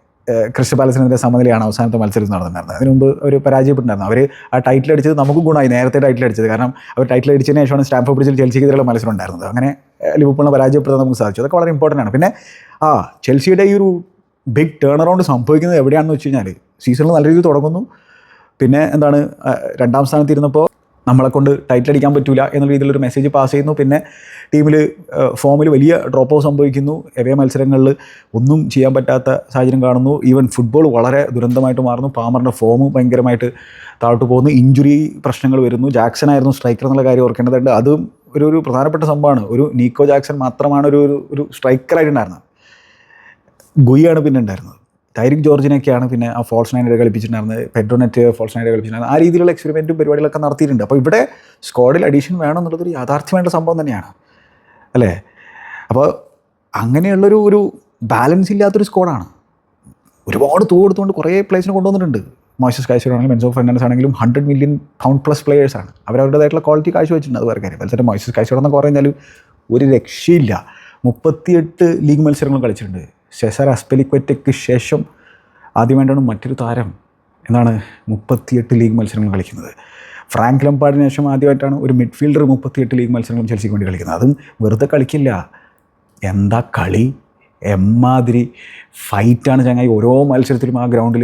ക്രിസ്റ്റൽ പാലസിനെതിരെ സമനിലയാണ് അവസാനത്തെ മത്സരം നടന്നിട്ടുണ്ടായിരുന്നത് അതിനുമുമ്പ് അവർ പരാജയപ്പെട്ടിട്ടുണ്ടായിരുന്നു. അവർ ആ ടൈറ്റിൽ അടിച്ചത് നമുക്കും ഗുണമായി. നേരത്തെ ടൈറ്റിൽ അടിച്ചത്. കാരണം അവർ ടൈറ്റിൽ അടിച്ചതിന് ശേഷമാണ് സ്റ്റാംഫോർഡ് ബ്രിഡ്ജിൽ ചെൽസിക്കെതിരെയുള്ള മത്സരം ഉണ്ടായിരുന്നത്. അങ്ങനെ ലിവർപൂളിനെ പരാജയപ്പെടുത്താൻ നമുക്ക് സാധിച്ചു. അതൊക്കെ വളരെ ഇമ്പോർട്ടന്റ് ആണ്. പിന്നെ ആ ചെൽസിയുടെ ഈ ഒരു ബിഗ് ടേൺ അറൗണ്ട് സംഭവിക്കുന്നത് എവിടെയാണെന്ന് വെച്ച് കഴിഞ്ഞാൽ സീസണിൽ നല്ല രീതിയിൽ തുടങ്ങുന്നു. പിന്നെ എന്താണ് രണ്ടാം സ്ഥാനത്ത് ഇരുന്നപ്പോൾ നമ്മളെ കൊണ്ട് ടൈറ്റിൽ അടിക്കാൻ പറ്റില്ല എന്നുള്ള രീതിയിലൊരു മെസ്സേജ് പാസ് ചെയ്യുന്നു. പിന്നെ ടീമിൽ ഫോമിൽ വലിയ ഡ്രോപ്പ് ഔട്ട് സംഭവിക്കുന്നു. എവേ മത്സരങ്ങളിൽ ഒന്നും ചെയ്യാൻ പറ്റാത്ത സാഹചര്യം കാണുന്നു. ഈവൻ ഫുട്ബോൾ വളരെ ദുരന്തമായിട്ട് മാറുന്നു. പാമറിന്റെ ഫോം ഭയങ്കരമായിട്ട് താഴോട്ട് പോകുന്നു. ഇഞ്ചുറി പ്രശ്നങ്ങൾ വരുന്നു. ജാക്സൺ ആയിരുന്നു സ്ട്രൈക്കർ എന്നുള്ള കാര്യം ഓർക്കേണ്ടതുണ്ട്. അതും ഒരു ഒരു പ്രധാനപ്പെട്ട സംഭവമാണ്. ഒരു നീക്കോ ജാക്സൺ മാത്രമാണ് ഒരു- ഒരു സ്ട്രൈക്കറായിട്ടുണ്ടായിരുന്നത് ഗുയ്യാണ് പിന്നെ ഉണ്ടായിരുന്നത്. ടൈറിക് ജോർജിനൊക്കെയാണ് പിന്നെ ആ ഫോൾസ് നൈനയുടെ കളിപ്പിച്ചിട്ടുണ്ടായിരുന്നത്. പെഡ്രോനെറ്റ് ഫോൾസ് നൈനയുടെ കളിപ്പിച്ചിട്ടുണ്ടായിരുന്നത്. ആ രീതിയിലുള്ള എക്സ്പെരിമെന്റും പരിപാടികളൊക്കെ നടത്തിയിട്ടുണ്ട്. അപ്പോൾ ഇവിടെ സ്ക്വാഡിൽ അഡീഷൻ വേണം എന്നുള്ളതൊരു യാഥാർത്ഥ്യമായിട്ടുള്ള സംഭവം തന്നെയാണ്. അല്ലേ? അപ്പോൾ അങ്ങനെയുള്ളൊരു ഒരു ബാലൻസ് ഇല്ലാത്തൊരു സ്ക്വാഡാണ്. ഒരുപാട് തൂ കൊടുത്തുകൊണ്ട് കുറേ പ്ലേസിന് കൊണ്ടുവന്നിട്ടുണ്ട്. മോയ്സസ് ആണെങ്കിലും മെൻസോ ഫൈനാൻസ് ആണെങ്കിലും ഹൺഡ്രഡ് മില്യൺ പൗണ്ട് പ്ലസ് പ്ലേയേഴ്സാണ് അവരവരുടേതായിട്ടുള്ള ക്വാളിറ്റി കാഴ്ചവെച്ചിട്ടുണ്ട് അത് വേറെ കാര്യം. മത്സരം മോയ്സസ് കാഴ്ചയോടെന്ന് പറഞ്ഞാൽ ഒരു രക്ഷയില്ല. മുപ്പത്തിയെട്ട് ലീഗ് മത്സരങ്ങൾ കളിച്ചിട്ടുണ്ട്. സെസർ അസ്പെലിക്വറ്റയ്ക്ക് ശേഷം ആദ്യം വേണ്ടാണ് മറ്റൊരു താരം എന്നാണ് മുപ്പത്തിയെട്ട് ലീഗ് മത്സരങ്ങൾ കളിക്കുന്നത്. ഫ്രാങ്ക് ലംപാടിന് ശേഷം ആദ്യമായിട്ടാണ് ഒരു മിഡ്ഫീൽഡർ മുപ്പത്തിയെട്ട് ലീഗ് മത്സരങ്ങളും ചെൽസിക്ക് വേണ്ടി കളിക്കുന്നത്. അതും വെറുതെ കളിക്കില്ല. എന്താ കളി? എമ്മാതിരി ഫൈറ്റാണ് ചങ്ങായി ഓരോ മത്സരത്തിലും ആ ഗ്രൗണ്ടിൽ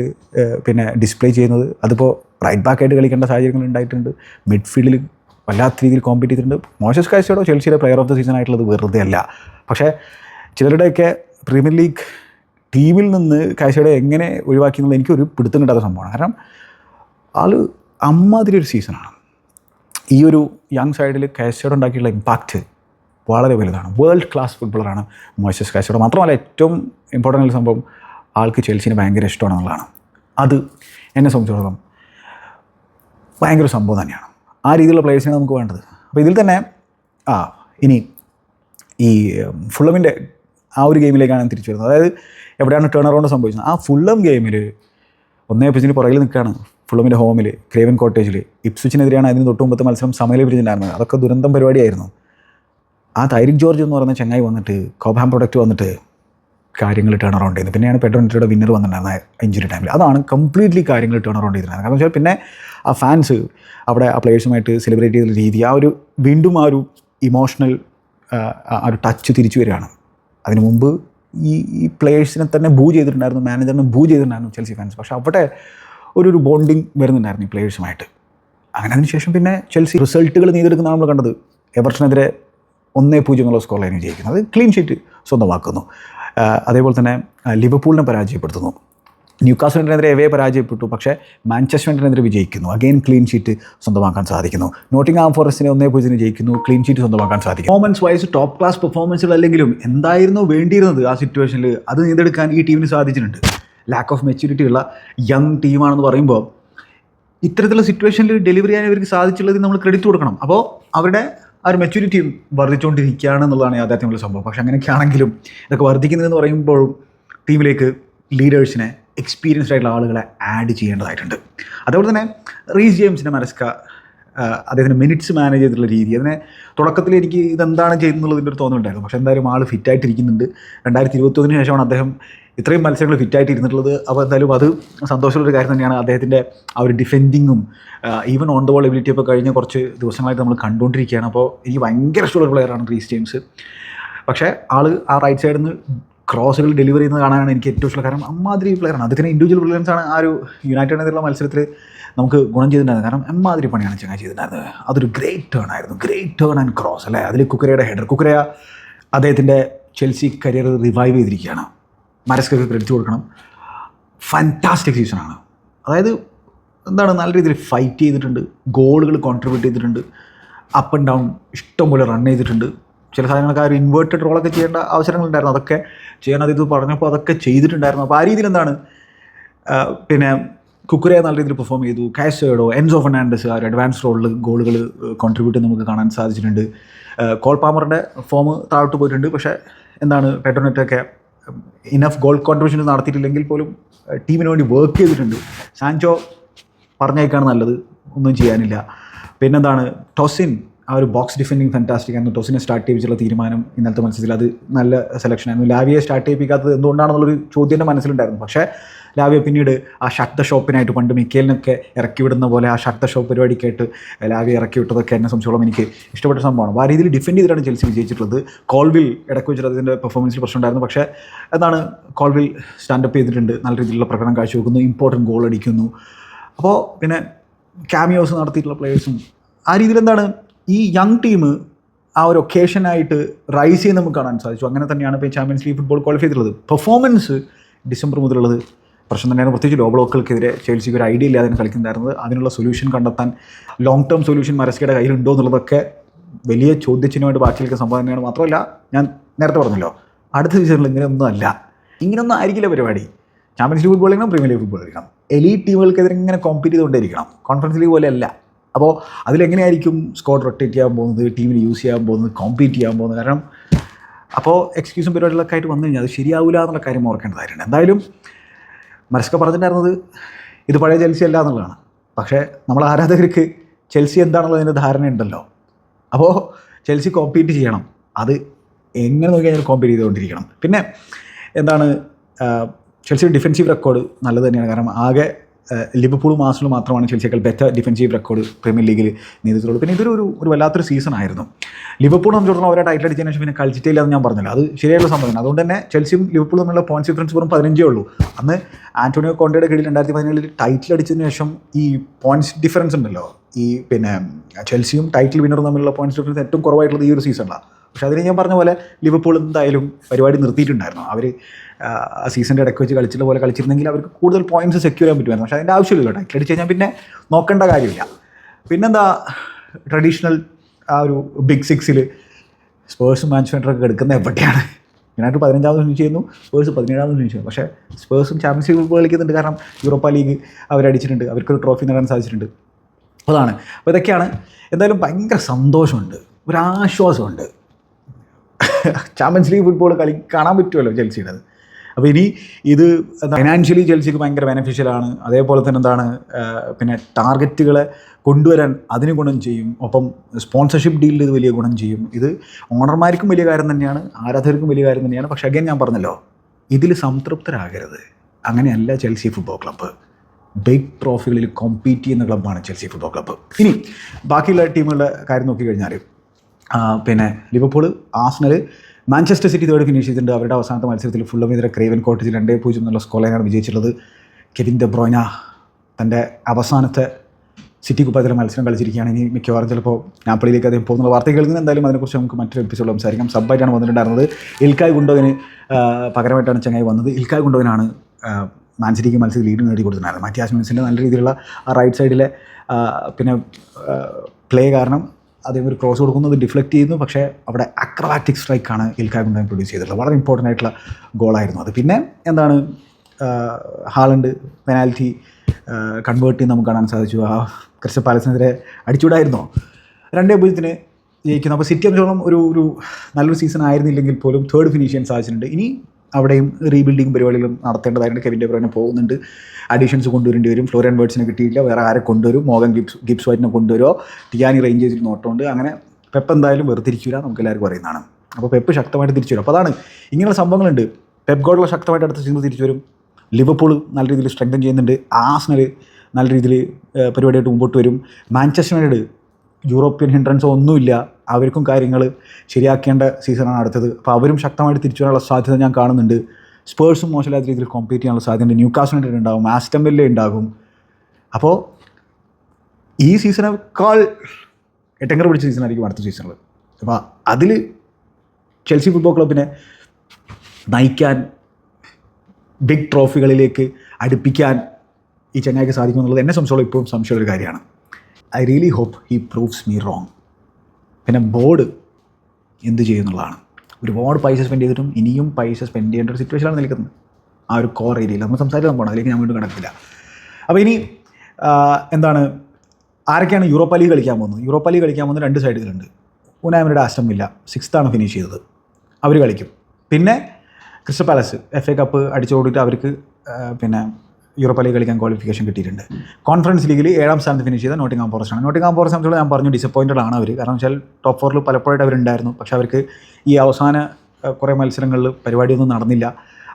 പിന്നെ ഡിസ്പ്ലേ ചെയ്യുന്നത്. അതിപ്പോൾ റൈറ്റ് ബാക്കായിട്ട് കളിക്കേണ്ട സാഹചര്യങ്ങൾ ഉണ്ടായിട്ടുണ്ട്. മിഡ്ഫീൽഡിൽ വല്ലാത്ത രീതിയിൽ കോമ്പീറ്റ് ചെയ്തിട്ടുണ്ട്. മോശസ് കാഴ്ചയോടോ ചെൽസിയുടെ പ്ലെയർ ഓഫ് ദ സീസൺ ആയിട്ടുള്ളത്? വെറുതെയല്ല. പക്ഷേ ചിലരുടെയൊക്കെ പ്രീമിയർ ലീഗ് ടീമിൽ നിന്ന് കാഴ്ചയുടെ എങ്ങനെ ഒഴിവാക്കി എന്നുള്ളത് എനിക്കൊരു പിടുത്തം കിട്ടാത്ത സംഭവമാണ്. കാരണം ആൾ അമ്മാതിരി ഒരു സീസണാണ്. ഈ ഒരു യങ് സൈഡിൽ കാഴ്ചയോടെ ഉണ്ടാക്കിയുള്ള ഇമ്പാക്റ്റ് വളരെ വലുതാണ്. വേൾഡ് ക്ലാസ് ഫുട്ബോളറാണ് മോയ്സസ് കാഴ്ചയോടെ മാത്രമല്ല ഏറ്റവും ഇമ്പോർട്ടന്റ് ആയ സംഭവം ആൾക്ക് ചെൽസിനെ ഭയങ്കര ഇഷ്ടമാണെന്നുള്ളതാണ് അത് എന്നെ സംബന്ധിച്ചിടത്തോളം ഭയങ്കര സംഭവം തന്നെയാണ്. ആ രീതിയിലുള്ള പ്ലേയേഴ്സിനെ നമുക്ക് വേണ്ടത്. അപ്പോൾ ഇതിൽ തന്നെ ആ ഇനി ഈ ഫുള്ളമിന്റെ ആ ഒരു ഗെയിമിലേക്കാണ് ഞാൻ തിരിച്ചു വരുന്നത്. അതായത് എവിടെയാണ് ടേൺ അറൗണ്ട് സംഭവിച്ചത്? ആ ഫുള്ളം ഗെയിമിൽ ഒന്നേ പിച്ചിന് പുറകിൽ നിൽക്കുകയാണ് ഫുള്ളമിന്റെ ഹോമിൽ ക്രേവൻ കോട്ടേജിൽ ഇപ്സുച്ചിനെതിരെയാണ് അതിന് തൊട്ട് മുമ്പത്തെ മത്സരം സമനില പിരിച്ചിട്ടുണ്ടായിരുന്നത് അതൊക്കെ ദുരന്തം പരിപാടിയായിരുന്നു. ആ തൈരിക് ജോർജ് എന്ന് പറയുന്ന ചങ്ങായി വന്നിട്ട് കോബാം പ്രൊഡക്റ്റ് വന്നിട്ട് കാര്യങ്ങൾ ടേൺ അറൗണ്ട് ചെയ്തു. പിന്നെയാണ് പെട്രോണിറ്റിയുടെ വിന്നർ വന്നിട്ടുണ്ടായിരുന്നത് ഇഞ്ചുറി ടൈമിൽ അതാണ് കംപ്ലീറ്റ്ലി കാര്യങ്ങൾ ടേൺ അറൗണ്ട് ചെയ്തിട്ടുണ്ടായിരുന്നത് കാരണം വെച്ചാൽ പിന്നെ ആ ഫാൻസ് അവിടെ ആ പ്ലേയേഴ്സുമായിട്ട് സെലിബ്രേറ്റ് ചെയ്ത രീതി ആ ഒരു വീണ്ടും ആ ഒരു ഇമോഷണൽ ആ ഒരു ടച്ച് തിരിച്ചു വരികയാണ്. അതിനു മുമ്പ് ഈ ഈ പ്ലേയേഴ്സിനെ തന്നെ ബൂ ചെയ്തിട്ടുണ്ടായിരുന്നു മാനേജറിനെ ബൂ ചെയ്തിട്ടുണ്ടായിരുന്നു ചെൽസി ഫാൻസ് പക്ഷേ അവിടെ ഒരു ഒരു ബോണ്ടിങ് വരുന്നുണ്ടായിരുന്നു ഈ പ്ലേയേഴ്സുമായിട്ട് അങ്ങനെ അതിനുശേഷം പിന്നെ ചെൽസി റിസൾട്ടുകൾ നീതെടുക്കുന്ന നമ്മൾ കണ്ടത്. എവർഷനെതിരെ ഒന്നേ പൂജ്യം എന്നുള്ള സ്കോർ ലൈനിൽ ജയിക്കുന്നത്. അത് ക്ലീൻ ഷീറ്റ് സ്വന്തമാക്കുന്നു. അതേപോലെ തന്നെ ലിവർപൂളിനെ പരാജയപ്പെടുത്തുന്നു. ന്യൂക്കാസ് യുണൈറ്റഡിനെതിരെ എവേ പരാജയപ്പെട്ടു. പക്ഷേ മാഞ്ചസ്റ്റർ യുണൈറ്റഡിനെതിരെ വിജയിക്കുന്നു. അഗെയിൻ ക്ലീൻ ഷീറ്റ് സ്വന്തമാക്കാൻ സാധിക്കുന്നു. നോട്ടിംഗ് ആം ഫോറസ്റ്റിനെ ഒന്നേ പൂജ്യത്തിന് ജയിക്കുന്നു. ക്ലീൻ ഷീറ്റ് സ്വന്തമാക്കാൻ സാധിക്കും പെർഫോമൻസ് വൈസ് ടോപ്പ് ക്ലാസ് പെർഫോമൻസുകൾ അല്ലെങ്കിലും എന്തായിരുന്നു വേണ്ടിയിരുന്നത് ആ സിറ്റുവേഷനിൽ അത് നീന്തെടുക്കാൻ ഈ ടീമിന് സാധിച്ചിട്ടുണ്ട്. ലാക്ക് ഓഫ് മെച്യൂരിറ്റി ഉള്ള യങ് ടീമാണെന്ന് പറയുമ്പോൾ ഇത്തരത്തിലുള്ള സിറ്റുവേഷനിൽ ഡെലിവറി ചെയ്യാൻ ഇവർക്ക് സാധിച്ചുള്ളതിന് നമ്മൾ ക്രെഡിറ്റ് കൊടുക്കണം. അപ്പോൾ അവരുടെ ആ ഒരു മെച്യൂരിറ്റിയും വർദ്ധിച്ചുകൊണ്ടിരിക്കുകയാണ് എന്നുള്ളതാണ് യാഥാർത്ഥ്യമുള്ള സംഭവം. പക്ഷേ അങ്ങനെയൊക്കെ ആണെങ്കിലും ഇതൊക്കെ വർദ്ധിക്കുന്നതെന്ന് പറയുമ്പോഴും ടീമിലേക്ക് ലീഡേഴ്സിനെ എക്സ്പീരിയൻസ്ഡ് ആയിട്ടുള്ള ആളുകളെ ആഡ് ചെയ്യേണ്ടതായിട്ടുണ്ട്. അതുപോലെ തന്നെ റീസ് ജെയിംസിന്റെ മനസ്ക അദ്ദേഹത്തിന് മിനിറ്റ്സ് മാനേജ് ചെയ്തിട്ടുള്ള രീതി. അതിനെ തുടക്കത്തിൽ എനിക്ക് ഇതെന്താണ് ചെയ്യുന്നുള്ളതിന്റെ ഒരു തോന്നലുണ്ടായിരുന്നു പക്ഷേ എന്തായാലും ആൾ ഫിറ്റായിട്ടിരിക്കുന്നുണ്ട് രണ്ടായിരത്തി ഇരുപത്തൊന്നിന് ശേഷമാണ് അദ്ദേഹം ഇത്രയും മത്സരങ്ങൾ ഫിറ്റായിട്ട് ഇരുന്നിട്ടുള്ളത് അപ്പോൾ എന്തായാലും അത് സന്തോഷമുള്ളൊരു കാര്യം തന്നെയാണ്. അദ്ദേഹത്തിന്റെ ആ ഒരു ഡിഫെൻഡിങ്ങും even on the ball ability ഒക്കെ കഴിഞ്ഞ കുറച്ച് ദിവസങ്ങളായിട്ട് നമ്മൾ കണ്ടുകൊണ്ടിരിക്കുകയാണ്. അപ്പോൾ എനിക്ക് ഭയങ്കര ഇഷ്ടമുള്ള പ്ലെയറാണ് റീസ് ജെയിംസ്. പക്ഷേ ആൾ ആ റൈറ്റ് സൈഡിൽ നിന്ന് ക്രോസുകൾ ഡെലിവറി ചെയ്യുന്നത് കാണാനാണ് എനിക്ക് ഏറ്റവും ഇഷ്ടം കാരണം അമ്മാതിരി പ്ലെയറാണ് അദ്ദേഹത്തിന് ഇൻഡിവിജ്വൽ ബ്രില്യൻസ് ആണ് ആ ഒരു യുണൈറ്റഡിനെതിരുള്ള മത്സരത്തിൽ നമുക്ക് ഗുണം ചെയ്തിട്ടുണ്ടായിരുന്നത്. കാരണം എമ്മാതിരി പണിയാണ് ചങ്ങാ ചെയ്തിട്ടുണ്ടായിരുന്നത്. അതൊരു ഗ്രേറ്റ് ടേൺ ആയിരുന്നു. ഗ്രേറ്റ് ടേൺ ആൻഡ് ക്രോസ് അല്ലേ? അതിൽ കുക്കരയുടെ ഹെഡർ കുക്കരയ അദ്ദേഹത്തിന്റെ ചെൽസി കരിയർ റിവൈവ് ചെയ്തിരിക്കുകയാണ്. മരസ്കൊക്കെ ക്രെഡിറ്റ് കൊടുക്കണം. ഫാന്റാസ്റ്റിക് സീസണാണ് അതായത് എന്താണ് നല്ല രീതിയിൽ ഫൈറ്റ് ചെയ്തിട്ടുണ്ട്. ഗോളുകൾ കോൺട്രിബ്യൂട്ട് ചെയ്തിട്ടുണ്ട്. അപ്പ് ആൻഡ് ഡൗൺ ഇഷ്ടംപോലെ റൺ ചെയ്തിട്ടുണ്ട്. ചില സാധനങ്ങളൊക്കെ ആ ഒരു ഇൻവേർട്ടഡ് റോളൊക്കെ ചെയ്യേണ്ട അവസരങ്ങളുണ്ടായിരുന്നു. അതൊക്കെ ചെയ്യാൻ ഇത് പറഞ്ഞപ്പോൾ അതൊക്കെ ചെയ്തിട്ടുണ്ടായിരുന്നു. അപ്പോൾ ആ രീതിയിൽ എന്താണ്? പിന്നെ കുക്കുരെ നല്ല രീതിയിൽ പെർഫോം ചെയ്തു. കാസേഡോ എൻസോ ഫെർണാണ്ടസ് ആ ഒരു അഡ്വാൻസ് റോളിൽ ഗോളുകൾ കോൺട്രിബ്യൂട്ട് നമുക്ക് കാണാൻ സാധിച്ചിട്ടുണ്ട്. കോൾ പാമറിന്റെ ഫോം താഴോട്ട് പോയിട്ടുണ്ട്. പക്ഷേ എന്താണ് പെട്രോനെറ്റൊക്കെ ഇനഫ് ഗോൾ കോൺട്രിബ്യൂഷൻ നടത്തിയിട്ടില്ലെങ്കിൽ പോലും ടീമിന് വേണ്ടി വർക്ക് ചെയ്തിട്ടുണ്ട്. സാൻചോ പറഞ്ഞേക്കാണ് നല്ലത്. ഒന്നും ചെയ്യാനില്ല. പിന്നെന്താണ് ടൊസിൻ ആ ഒരു ബോക്സ് ഡിഫെൻഡിങ് ഫാന്റാസ്റ്റിക് ആയിരുന്നു. ടോസിനെ സ്റ്റാർട്ട് ചെയ്യിപ്പിച്ചുള്ള തീരുമാനം ഇന്നലത്തെ മത്സരത്തിൽ അത് നല്ല സെലക്ഷൻ ആയിരുന്നു. ലാവിയെ സ്റ്റാർട്ട് ചെയ്യിപ്പിക്കാത്തത് എന്തുകൊണ്ടാണെന്നുള്ളൊരു ചോദ്യം എന്റെ മനസ്സിലുണ്ടായിരുന്നു. പക്ഷേ ലാവിയ പിന്നീട് ആ ഷട്ട് ഷോപ്പിനായിട്ട് പണ്ട് മിക്കേലിനൊക്കെ ഇറക്കി വിടുന്ന പോലെ ആ ഷട്ട് ഷോപ്പ് പരിപാടിക്കായിട്ട് ലാവിയ ഇറക്കി വിട്ടതൊക്കെ എന്നെ സംബന്ധിച്ചോളം എനിക്ക് ഇഷ്ടപ്പെട്ട സംഭവമാണ്. അപ്പോൾ ആ രീതിയിൽ ഡിഫെൻഡ് ചെയ്തിട്ടാണ് ചെൽസി വിജയിച്ചിട്ടുള്ളത്. കോൾവിൽ ഇടയ്ക്ക് വെച്ചിട്ട് അതിന്റെ പെർഫോമൻസിൽ പ്രശ്നമുണ്ടായിരുന്നു. പക്ഷേ എന്താണ് കോൾവിൽ സ്റ്റാൻഡപ്പ് ചെയ്തിട്ടുണ്ട്. നല്ല രീതിയിലുള്ള പ്രകടനം കാഴ്ചവെക്കുന്നു. ഇമ്പോർട്ടന്റ് ഗോൾ അടിക്കുന്നു. അപ്പോൾ പിന്നെ ക്യാമിയോസ് നടത്തിയിട്ടുള്ള പ്ലേയേഴ്സും ആ രീതിയിൽ എന്താണ് ഈ യങ് ടീം ആ ഒരു ഒക്കേഷനായിട്ട് റൈസ് ചെയ്ത് നമുക്ക് കാണാൻ സാധിച്ചു. അങ്ങനെ തന്നെയാണ് ഇപ്പോൾ ചാമ്പ്യൻസ് ലീഗ് ഫുട്ബോൾ ക്വാളിഫൈ ചെയ്തിട്ടുള്ളത്. പെർഫോമൻസ് ഡിസംബർ മുതലുള്ളത്. പ്രശ്നം തന്നെയാണ് പ്രത്യേകിച്ച് ലോ ബ്ലോക്കുകൾക്കെതിരെ ചേൽസിക്ക് ഒരു ഐഡിയ ഇല്ലാതെ കളിക്കുന്നുണ്ടായിരുന്നത് അതിനുള്ള സൊല്യൂഷൻ കണ്ടെത്താൻ ലോങ് ടേം സൊല്യൂഷൻ മരസ്കയുടെ കയ്യിലുണ്ടോ എന്നുള്ളതൊക്കെ വലിയ ചോദ്യചിഹ്നമായിട്ട് ബാക്കി നിൽക്കുന്ന സംഭവം തന്നെയാണ്. മാത്രമല്ല ഞാൻ നേരത്തെ പറഞ്ഞല്ലോ അടുത്ത സീസണിൽ ഇങ്ങനെയൊന്നും അല്ല. ഇങ്ങനെയൊന്നും ആയിരിക്കില്ല പരിപാടി. Champions League football Premier League football കളിക്കണം. എലീറ്റ് ടീമുകൾക്കെതിരെ ഇങ്ങനെ കോമ്പീറ്റ് ചെയ്തുകൊണ്ടേയിരിക്കണം. കോൺഫറൻസ് ലീഗ് പോലെ അല്ല അപ്പോൾ അതിലെങ്ങനെയായിരിക്കും സ്കോഡ് റൊട്ടേറ്റ് ചെയ്യാൻ പോകുന്നത് ടീമിന് യൂസ് ചെയ്യാൻ പോകുന്നത് കോമ്പീറ്റ് ചെയ്യാൻ പോകുന്നത്? കാരണം അപ്പോൾ എക്സ്ക്യൂസും പരിപാടികളൊക്കെ ആയിട്ട് വന്നു കഴിഞ്ഞാൽ അത് ശരിയാവില്ല എന്നുള്ള കാര്യം ഓർക്കേണ്ടതായിട്ടുണ്ട്. എന്തായാലും മരസ്ക പറഞ്ഞിട്ടുണ്ടായിരുന്നത് ഇത് പഴയ ചെൽസി അല്ല എന്നുള്ളതാണ്. പക്ഷേ നമ്മൾ ആരാധകർക്ക് ചെൽസി എന്താണെന്നുള്ളതിന്റെ ധാരണയുണ്ടല്ലോ. അപ്പോൾ ചെൽസി കോമ്പീറ്റ് ചെയ്യണം. അത് എങ്ങനെ നോക്കി കഴിഞ്ഞാൽ കോമ്പീറ്റ് ചെയ്തുകൊണ്ടിരിക്കണം. പിന്നെ എന്താണ് ചെൽസി ചെൽസിയുടെ ഡിഫെൻസീവ് റെക്കോർഡ് നല്ലത് തന്നെയാണ്. കാരണം ആകെ ലിവർപൂളും മാസത്തിൽ മാത്രമാണ് ചെൽസിയേക്കാൾ ബെറ്റർ ഡിഫൻസീവ് റെക്കോർഡ് പ്രീമിയർ ലീഗിൽ നേതൃത്വമുള്ളൂ പിന്നെ ഇതൊരു ഒരു വല്ലാത്തൊരു സീസൺ ആയിരുന്നു. ലിവർപൂൾ സംബന്ധിച്ചിടത്തോളം അവരെ ടൈറ്റിൽ അടിച്ചതിന് ശേഷം പിന്നെ കളിച്ചിട്ടില്ല എന്ന് ഞാൻ പറഞ്ഞില്ല. അത് ശരിയായുള്ള സംഭവമാണ് അതുകൊണ്ട് തന്നെ ചെൽസിയും ലിവർപൂളും തമ്മിലുള്ള പോയിന്റ്സ് ഡിഫറൻസ് വെറും പതിനഞ്ചേ ഉള്ളൂ. അന്ന് ആന്റോണിയോ കോണ്ടയുടെ കീഴിൽ രണ്ടായിരത്തി പതിനേഴിൽ ടൈറ്റിൽ അടിച്ചതിന് ശേഷം ഈ പോയിന്റ്സ് ഡിഫറൻസ് ഉണ്ടല്ലോ. ഈ പിന്നെ ചെൽസിയും ടൈറ്റിൽ വിന്നറും തമ്മിലുള്ള പോയിന്റ്സ് ഡിഫറൻസ് ഏറ്റവും കുറവായിട്ടുള്ളത് ഈ ഒരു സീസണിലാണ് പക്ഷേ അതിന് ഞാൻ പറഞ്ഞ പോലെ ലിവർപൂൾ എന്തായാലും പരിപാടി നിർത്തിയിട്ടുണ്ടായിരുന്നു. അവർ സീസണിന്റെ ഇടയ്ക്ക് വെച്ച് കളിച്ചിട്ട് പോലെ കളിച്ചിരുന്നെങ്കിൽ അവർക്ക് കൂടുതൽ പോയിന്റ്സ് സെക്യൂർ ചെയ്യാൻ പറ്റുമായിരുന്നു. പക്ഷേ അതിന്റെ ആവശ്യമില്ലല്ലോ. ടൈറ്റിൽ അടിച്ച് കഴിഞ്ഞാൽ പിന്നെ നോക്കേണ്ട കാര്യമില്ല. പിന്നെന്താ ട്രഡീഷണൽ ആ ഒരു ബിഗ് സിക്സിൽ സ്പേഴ്സും മാൻചെസ്റ്ററൊക്കെ എടുക്കുന്ന എവിടെയാണ്? ഞാനായിട്ട് പതിനഞ്ചാമത് ഫിനിഷ് ചെയ്യുന്നു സ്പേഴ്സ് പതിനേഴാമത് ഫിനിഷ് ചെയ്യുന്നു. പക്ഷേ സ്പേഴ്സും ചാമ്പ്യൻസ് ലീഗ് കളിക്കുന്നുണ്ട്. കാരണം യൂറോപ്പ ലീഗ് അവരടിച്ചിട്ടുണ്ട്. അവർക്കൊരു ട്രോഫി നേടാൻ സാധിച്ചിട്ടുണ്ട്. അതാണ്. അപ്പോൾ ഇതൊക്കെയാണ്. എന്തായാലും ഭയങ്കര സന്തോഷമുണ്ട്. ഒരാശ്വാസമുണ്ട്. ചാമ്പ്യൻസ് ലീഗ് ഫുട്ബോൾ കളി കാണാൻ പറ്റുമല്ലോ ചെൽസിയുടെ അപ്പോൾ ഇനി ഇത് ഫൈനാൻഷ്യലി ചെൽസിക്ക് ഭയങ്കര ബെനഫിഷ്യലാണ് അതേപോലെ തന്നെ എന്താണ് പിന്നെ ടാർഗറ്റുകളെ കൊണ്ടുവരാൻ അതിന് ഗുണം ചെയ്യും. ഒപ്പം സ്പോൺസർഷിപ്പ് ഡീലിൽ ഇത് വലിയ ഗുണം ചെയ്യും. ഇത് ഓണർമാർക്കും വലിയ കാര്യം തന്നെയാണ് ആരാധകർക്കും വലിയ കാര്യം തന്നെയാണ്. പക്ഷേ അഗൈൻ ഞാൻ പറഞ്ഞല്ലോ ഇതിൽ സംതൃപ്തരാകരുത്. അങ്ങനെയല്ല ചെൽസി ഫുട്ബോൾ ക്ലബ്ബ് ബിഗ് ട്രോഫികളിൽ കോമ്പീറ്റ് ചെയ്യുന്ന ക്ലബ്ബാണ് ചെൽസി ഫുട്ബോൾ ക്ലബ്ബ് ഇനി ബാക്കിയുള്ള ടീമുകളുടെ കാര്യം നോക്കിക്കഴിഞ്ഞാൽ പിന്നെ Liverpool Arsenal Manchester City third finish ചെയ്തിട്ടുണ്ട്. അവരുടെ അവസാനത്തെ മത്സരത്തിൽ ഫുള്ളമെതിരെ ക്രേവൻ കോട്ടേജിൽ രണ്ടേ പൂജ്യം എന്നുള്ള സ്കോളേനാണ് വിജയിച്ചിട്ടുള്ളത്. കെവിൻ ദ ബ്രോയ്ന തന്റെ അവസാനത്തെ സിറ്റി കുപ്പായത്തിലെ മത്സരം കളിച്ചിരിക്കുകയാണ്. ഇനി മിക്കവാറും ചിലപ്പോൾ നാപ്പളിയിലേക്ക് അദ്ദേഹം പോകുന്ന വാർത്ത കേൾക്കുന്നത് എന്തായാലും അതിനെക്കുറിച്ച് നമുക്ക് മറ്റൊരു എപ്പിസോഡ് സംസാരിക്കാം. സബ്ബായിട്ടാണ് വന്നിട്ടുണ്ടായിരുന്നത്. ഇൽക്കായ് ഗുണ്ടോവിന് പകരമായിട്ടാണ് ചങ്ങായി വന്നത്. ഇൽക്കായ് ഗുണ്ടോവിനാണ് മാൻസിറ്റിക്ക് മത്സരത്തിൽ ലീഡ് നേടി കൊടുത്തിട്ടുണ്ടായിരുന്നത്. മാറ്റിയാസ് മിൻസിന്റെ നല്ല രീതിയിലുള്ള റൈറ്റ് സൈഡിലെ പിന്നെ പ്ലേ കാരണം അദ്ദേഹം ഒരു ക്രോസ് കൊടുക്കുന്നത് ഡിഫ്ലക്റ്റ് ചെയ്യുന്നു. പക്ഷേ അവിടെ അക്രവാറ്റിക് സ്ട്രൈക്കാണ് ഇൽക്കായ് ഗുണ്ടോവിൻ പ്രൊഡ്യൂസ് ചെയ്തിട്ടുള്ളത്. വളരെ ഇമ്പോർട്ടന്റ് ആയിട്ടുള്ള ഗോളായിരുന്നു അത്. പിന്നെ എന്താണ്? ഹാളുണ്ട് പെനാൽറ്റി കൺവേർട്ട് ചെയ്ത് നമുക്ക് കാണാൻ സാധിച്ചു. ആ ക്രിസ്റ്റൽ പാലസിനെതിരെ അടിച്ചുവിടായിരുന്നോ. രണ്ടേ പൂജ്യത്തിന് ജയിക്കുന്നു. അപ്പോൾ സിറ്റി അഞ്ചോളം ഒരു ഒരു നല്ലൊരു സീസൺ ആയിരുന്നില്ലെങ്കിൽ പോലും തേർഡ് ഫിനിഷ് ചെയ്യാൻ സാധിച്ചിട്ടുണ്ട്. ഇനി അവിടെയും റീബിൽഡിംഗ് പരിപാടികളും നടത്തേണ്ടതായിട്ട് കെവിന്റെ പുറകെ പോകുന്നുണ്ട്. അഡീഷൻസ് കൊണ്ടുവരേണ്ടി വരും. ഫ്ലോറിയൻ ബേർഡ്സിനെ കിട്ടിയില്ല. വേറെ ആരെ കൊണ്ടുവരും? മോഗൻ ഗിപ്സ് ഗിപ്സ് വൈറ്റിനെ കൊണ്ടുവരുമോ ടിയാനി റേഞ്ചേഴ്സിൽ നോട്ടമുണ്ട്. അങ്ങനെ പെപ്പ് എന്തായാലും വെറുതിരിക്കില്ല നമുക്ക് എല്ലാവർക്കും അറിയുന്നതാണ്. അപ്പോൾ പെപ്പ് ശക്തമായിട്ട് തിരിച്ചു വരും. അപ്പോൾ അതാണ് ഇങ്ങനെയുള്ള സംഭവങ്ങളുണ്ട്. പെപ്പ് ഗോഡുള്ള ശക്തമായിട്ട് അടുത്ത സീസൺ തിരിച്ചു വരും. ലിവർപൂൾ നല്ല രീതിയിൽ സ്ട്രെങ്തൻ ചെയ്യുന്നുണ്ട്. ആസ്നൽ നല്ല രീതിയിൽ പരിപാടിയായിട്ട് മുമ്പോട്ട് വരും. മാഞ്ചസ്റ്റർ യുണൈറ്റഡ് യൂറോപ്യൻ ഹിൻഡ്രൻസോ ഒന്നുമില്ല. അവർക്കും കാര്യങ്ങൾ ശരിയാക്കേണ്ട സീസണാണ് അടുത്തത്. അപ്പോൾ അവരും ശക്തമായിട്ട് തിരിച്ചു വരാനുള്ള സാധ്യത ഞാൻ കാണുന്നുണ്ട്. സ്പേഴ്സും മോശമില്ലാത്ത രീതിയിൽ കോമ്പീറ്റ് ചെയ്യാനുള്ള സാധ്യതയുണ്ട്. ന്യൂ കാസ്റ്റ് യുണൈറ്റഡ് ഉണ്ടാകും ആസ്റ്റംബില്ല ഉണ്ടാകും. അപ്പോൾ ഈ സീസണേക്കാൾ എട്ടങ്കർ പിടിച്ച സീസണായിരിക്കും അടുത്ത സീസണിൽ അപ്പോൾ അതിൽ ചെൽസി ഫുട്ബോൾ ക്ലബിനെ നയിക്കാൻ ബിഗ് ട്രോഫികളിലേക്ക് അടുപ്പിക്കാൻ ഈ ചങ്ങായിക്ക് സാധിക്കുമെന്നുള്ളത് എന്നെ സംശയമുള്ള ഇപ്പോഴും സംശയമുള്ള ഒരു കാര്യമാണ്. I really hope he proves me wrong പിന്നെ ബോർഡ് എന്ത് ചെയ്യുന്നുള്ളതാണ് ഒരുപാട് പൈസ സ്പെൻഡ് ചെയ്തിട്ടും ഇനിയും പൈസ സ്പെൻഡ് ചെയ്യേണ്ട ഒരു സിറ്റുവേഷനാണ് നിൽക്കുന്നത് ആ ഒരു കോർ ഏരിയയിൽ നമ്മൾ സംസാരിക്കാൻ പോകണം അതിലേക്ക് ഞാൻ വീണ്ടും കിടക്കില്ല. അപ്പോൾ ഇനി എന്താണ്? ആരൊക്കെയാണ് യൂറോപ്പ ലീഗ് കളിക്കാൻ പോകുന്നത്? യൂറോപ്പ ലീഗ് കളിക്കാൻ പോകുന്നത് രണ്ട് സൈഡുകളുണ്ട് ഉനാമിയുടെ ആശ്രം ഇല്ല. സിക്സ്ത്താണ് ഫിനിഷ് ചെയ്തത്. അവർ കളിക്കും. പിന്നെ Crystal Palace F A cup അടിച്ചു കൊടുത്തിട്ട് അവർക്ക് പിന്നെ യൂറോപ്പ ലീഗ് കളിക്കാൻ ക്വാളിഫിക്കേഷൻ കിട്ടിയിട്ടുണ്ട്. കോൺഫറൻസ് ലീഗിൽ ഏഴാം സ്ഥാനത്ത് ഫിനിഷ് ചെയ്ത നോട്ടിംഗ് ഫോറസ്റ്റ് ആണ്. നോട്ടിംഗ് ഫോറസ്റ്റ് ഞാൻ പറഞ്ഞു ഡിസപ്പോയിന്റഡ് ആണ് അവർ കാരണം വെച്ചാൽ ടോപ്പ് ഫോറിൽ പലപ്പോഴായിട്ട് അവരുണ്ടായിരുന്നു. പക്ഷേ അവർക്ക് ഈ അവസാന കുറേ മത്സരങ്ങളിൽ പരിപാടിയൊന്നും നടന്നില്ല.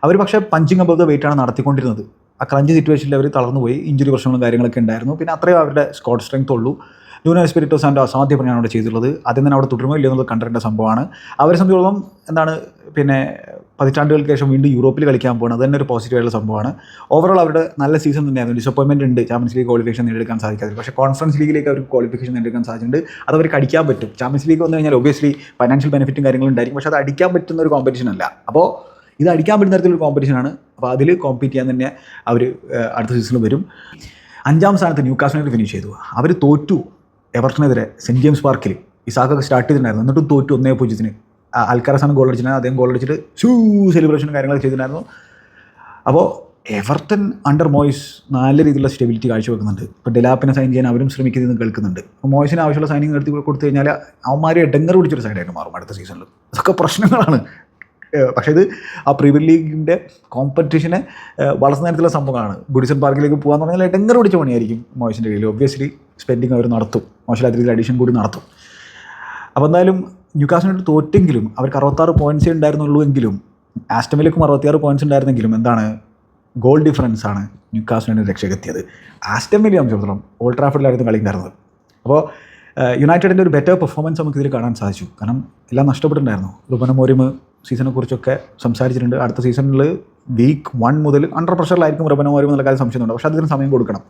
അവർ പക്ഷേ പഞ്ചിങ് അബവ് ദ വെയിറ്റ് ആണ് നടത്തിക്കൊണ്ടിരുന്നത്. ആ ക്രഞ്ച് സിറ്റുവേഷനിൽ അവർ തളർന്നു പോയി. ഇഞ്ചുറി പ്രശ്നങ്ങളും കാര്യങ്ങളൊക്കെ ഉണ്ടായിരുന്നു. പിന്നെ അത്രയും അവരുടെ സ്കോഡ് സ്ട്രെങ്ത് ഉള്ളൂ. ന്യൂനോ സ്പിരിറ്റോസ് ആൻഡ് അസാധ്യ പണിയാണ് അവിടെ ചെയ്തിട്ടുള്ളത്. ആദ്യം തന്നെ അവിടെ തുടരുമോ ഇല്ലയോ എന്നുള്ളത് കണ്ടിട്ട സംഭവമാണ്. അവരെ സംബന്ധിച്ചോളം എന്താണ് പിന്നെ പതിറ്റാണ്ടുകൾക്ക് ശേഷം വീണ്ടും യൂറോപ്പിൽ കളിക്കാൻ പോകുന്നത് തന്നെ ഒരു പോസിറ്റീവ് ആയിട്ടുള്ള സംഭവമാണ്. ഓവറോൾ അവരുടെ നല്ല സീസൺ തന്നെയായിരുന്നു. ഡിസപ്പോയിൻമെന്റ് ഉണ്ട്. ചാമ്പ്യൻസ് ലീഗ് ക്വാളിഫിക്കേഷൻ നേടിയെടുക്കാൻ സാധിക്കാതെ പക്ഷേ കോൺഫറൻസ് ലീഗിലേക്ക് അവർക്ക് ക്വാളിഫിക്കേഷൻ നേടിയെടുക്കാൻ സാധിച്ചിട്ടുണ്ട്. അത് അവർക്ക് അടിക്കാൻ പറ്റും. ചാമ്പ്യൻസ് ലീഗ് വന്നു കഴിഞ്ഞാൽ ഒബിയസ്ലി ഫൈനാൻഷ്യൽ ബെനിഫിറ്റും കാര്യങ്ങളും ഉണ്ടായിരിക്കും. പക്ഷേ അത് അടിക്കാൻ പറ്റുന്ന ഒരു കോമ്പറ്റീഷൻ അല്ല. അപ്പോൾ ഇത് അടിക്കാൻ പറ്റുന്ന തരത്തിലൊരു കോമ്പറ്റീഷനാണ് അപ്പോൾ അതിൽ കോമ്പീറ്റ് ചെയ്യാൻ തന്നെ അവർ അടുത്ത സീസണിൽ വരും. അഞ്ചാം സ്ഥാനത്ത് ന്യൂ കാസ്റ്റിനായിട്ട് ഫിനിഷ് ചെയ്തു. അവർ തോറ്റു എവർട്ടനെതിരെ സെന്റ് ജെയിംസ് പാർക്കിൽ ഇസാക്കൊക്കെ സ്റ്റാർട്ട് ചെയ്തിട്ടുണ്ടായിരുന്നു. എന്നിട്ടും തോറ്റു ഒന്നേ പൂജ്യത്തിന്. അൽക്കാരസാണ് ഗോൾ അടിച്ചിട്ടുണ്ട് അദ്ദേഹം ഗോൾ അടിച്ചിട്ട് ഷൂ സെലിബ്രേഷൻ കാര്യങ്ങളൊക്കെ ചെയ്തിട്ടുണ്ടായിരുന്നു. അപ്പോൾ എവർട്ടൺ അണ്ടർ മോയ്സ് നല്ല രീതിയിലുള്ള സ്റ്റെബിലിറ്റി കാഴ്ചവെക്കുന്നുണ്ട്. ഇപ്പോൾ ഡെലാപ്പിനെ സൈൻ ചെയ്യാൻ അവരും ശ്രമിക്കുന്നതെന്ന് കേൾക്കുന്നുണ്ട്. അപ്പോൾ മോയ്സിന് ആവശ്യമുള്ള സൈനിങ് എടുത്ത് കൊടുത്തു കഴിഞ്ഞാൽ അവന്മാരെ ഡെങ്കർ പിടിച്ചൊരു സൈഡായിട്ട് മാറും അടുത്ത സീസണിൽ അതൊക്കെ പ്രശ്നങ്ങളാണ്. പക്ഷേ ഇത് ആ പ്രീമിയർ ലീഗിന്റെ കോമ്പറ്റീഷനെ വളർന്ന തരത്തിലുള്ള സംഭവമാണ് ഗുഡിസൺ പാർക്കിലേക്ക് പോകാന്ന് പറഞ്ഞാൽ ഡെങ്കർ പിടിച്ച പണിയായിരിക്കും മോയിസിന്റെ കയ്യിൽ ഒബ്വിയസ്ലി സ്പെൻഡിങ് അവർ നടത്തും. മോശമില്ലാത്ത രീതിയിൽ അഡീഷൻ കൂടി നടത്തും. അപ്പോൾ എന്തായാലും ന്യൂക്കാസിനോട് തോറ്റെങ്കിലും അവർക്ക് അറുപത്താറ് പോയിന്റ്സേ ഉണ്ടായിരുന്നുള്ളൂ എങ്കിലും ആസ്റ്റമിലേക്കും അറുപത്തിയാറ് പോയിന്റ്സ് ഉണ്ടായിരുന്നെങ്കിലും എന്താണ്? ഗോൾ ഡിഫറൻസ് ആണ് ന്യൂക്കാസിനോട് രക്ഷകെത്തിയത്. ആസ്റ്റം വലിയ സംബന്ധിച്ചിടത്തോളം ഓൾഡ് ട്രാഫിഡിലായിരുന്നു കളി ഉണ്ടായിരുന്നത്. അപ്പോൾ യുണൈറ്റഡിന്റെ ഒരു ബെറ്റർ പെർഫോമൻസ് നമുക്ക് ഇതിൽ കാണാൻ സാധിച്ചു. കാരണം എല്ലാം നഷ്ടപ്പെട്ടിട്ടുണ്ടായിരുന്നു. റുബന മോരിമ് സീസണെ കുറിച്ചൊക്കെ സംസാരിച്ചിട്ടുണ്ട്. അടുത്ത സീസണിൽ വീക്ക് വൺ മുതൽ അണ്ടർ പ്രഷറിലായിരിക്കും റുബന മോരിമ് എന്നുള്ള കാര്യം സംശയമുണ്ട്. പക്ഷേ അതിന് സമയം കൊടുക്കണം.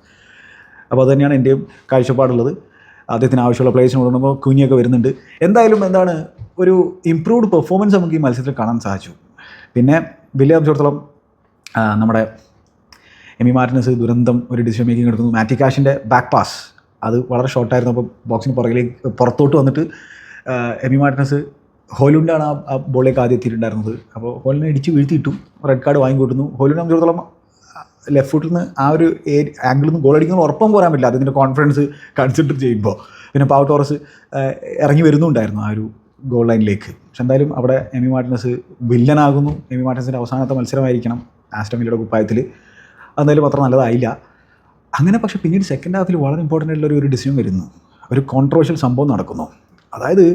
അപ്പോൾ അത് തന്നെയാണ് എന്റെയും കാഴ്ചപ്പാടുള്ളത്. അദ്ദേഹത്തിന് ആവശ്യമുള്ള പ്ലേസിന് കൊടുക്കുമ്പോൾ കുഞ്ഞൊക്കെ വരുന്നുണ്ട്. എന്തായാലും എന്താണ് ഒരു ഇംപ്രൂവ്ഡ് പെർഫോമൻസ് നമുക്ക് ഈ മത്സരത്തിൽ കാണാൻ സാധിച്ചു. പിന്നെ വലിയ സംബന്ധിച്ചിടത്തോളം നമ്മുടെ എമി മാർട്ടിനസ് ദുരന്തം ഒരു ഡിസിഷൻ മേക്കിംഗ് എടുക്കുന്നു മാറ്റി കാഷിന്റെ ബാക്ക് പാസ് അത് വളരെ ഷോർട്ടായിരുന്നു അപ്പോൾ ബോക്സിന് പുറകിലേക്ക് പുറത്തോട്ട് വന്നിട്ട് എമി മാർട്ടിനസ് ഹോലുണ്ടാണ് ആ ബോളിലേക്ക് ആദ്യം എത്തിയിട്ടുണ്ടായിരുന്നത്. അപ്പോൾ ഹോലിനെ ഇടിച്ച് വീഴ്ത്തിയിട്ടു റെഡ് കാർഡ് വാങ്ങിക്കൊടുക്കുന്നു. ഹോലിനെ സംബന്ധിച്ചിടത്തോളം ലെഫ്റ്റ് ഫുട്ടിൽ നിന്ന് ആ ഒരു ആംഗിളിൽ നിന്ന് ഗോൾ അടിക്കുന്ന ഉറപ്പം പോരാൻ പറ്റില്ല. അതിന്റെ കോൺഫിഡൻസ് കൺസിഡർ ചെയ്യുമ്പോൾ പിന്നെ പാവ ടോറസ് ഇറങ്ങി വരുന്നുണ്ടായിരുന്നു ആ ഒരു ഗോൾ ലൈനിലേക്ക് പക്ഷെ എന്തായാലും അവിടെ എമി മാർട്ടിനസ് വില്ലനാകുന്നു എമി മാർട്ടിനസിന്റെ അവസാനത്തെ മത്സരമായിരിക്കണം ആസ്റ്റമിലിയുടെ കുപ്പായത്തിൽ അതെന്തായാലും അത്ര നല്ലതായില്ല. അങ്ങനെ പക്ഷേ പിന്നീട് സെക്കൻഡ് ഹാഫിൽ വളരെ ഇമ്പോർട്ടന്റ് ആയിട്ടുള്ള ഒരു ഡിസിഷൻ വരുന്നു. ഒരു കോൺട്രവേഴ്ഷ്യൽ സംഭവം നടക്കുന്നു. അതായത്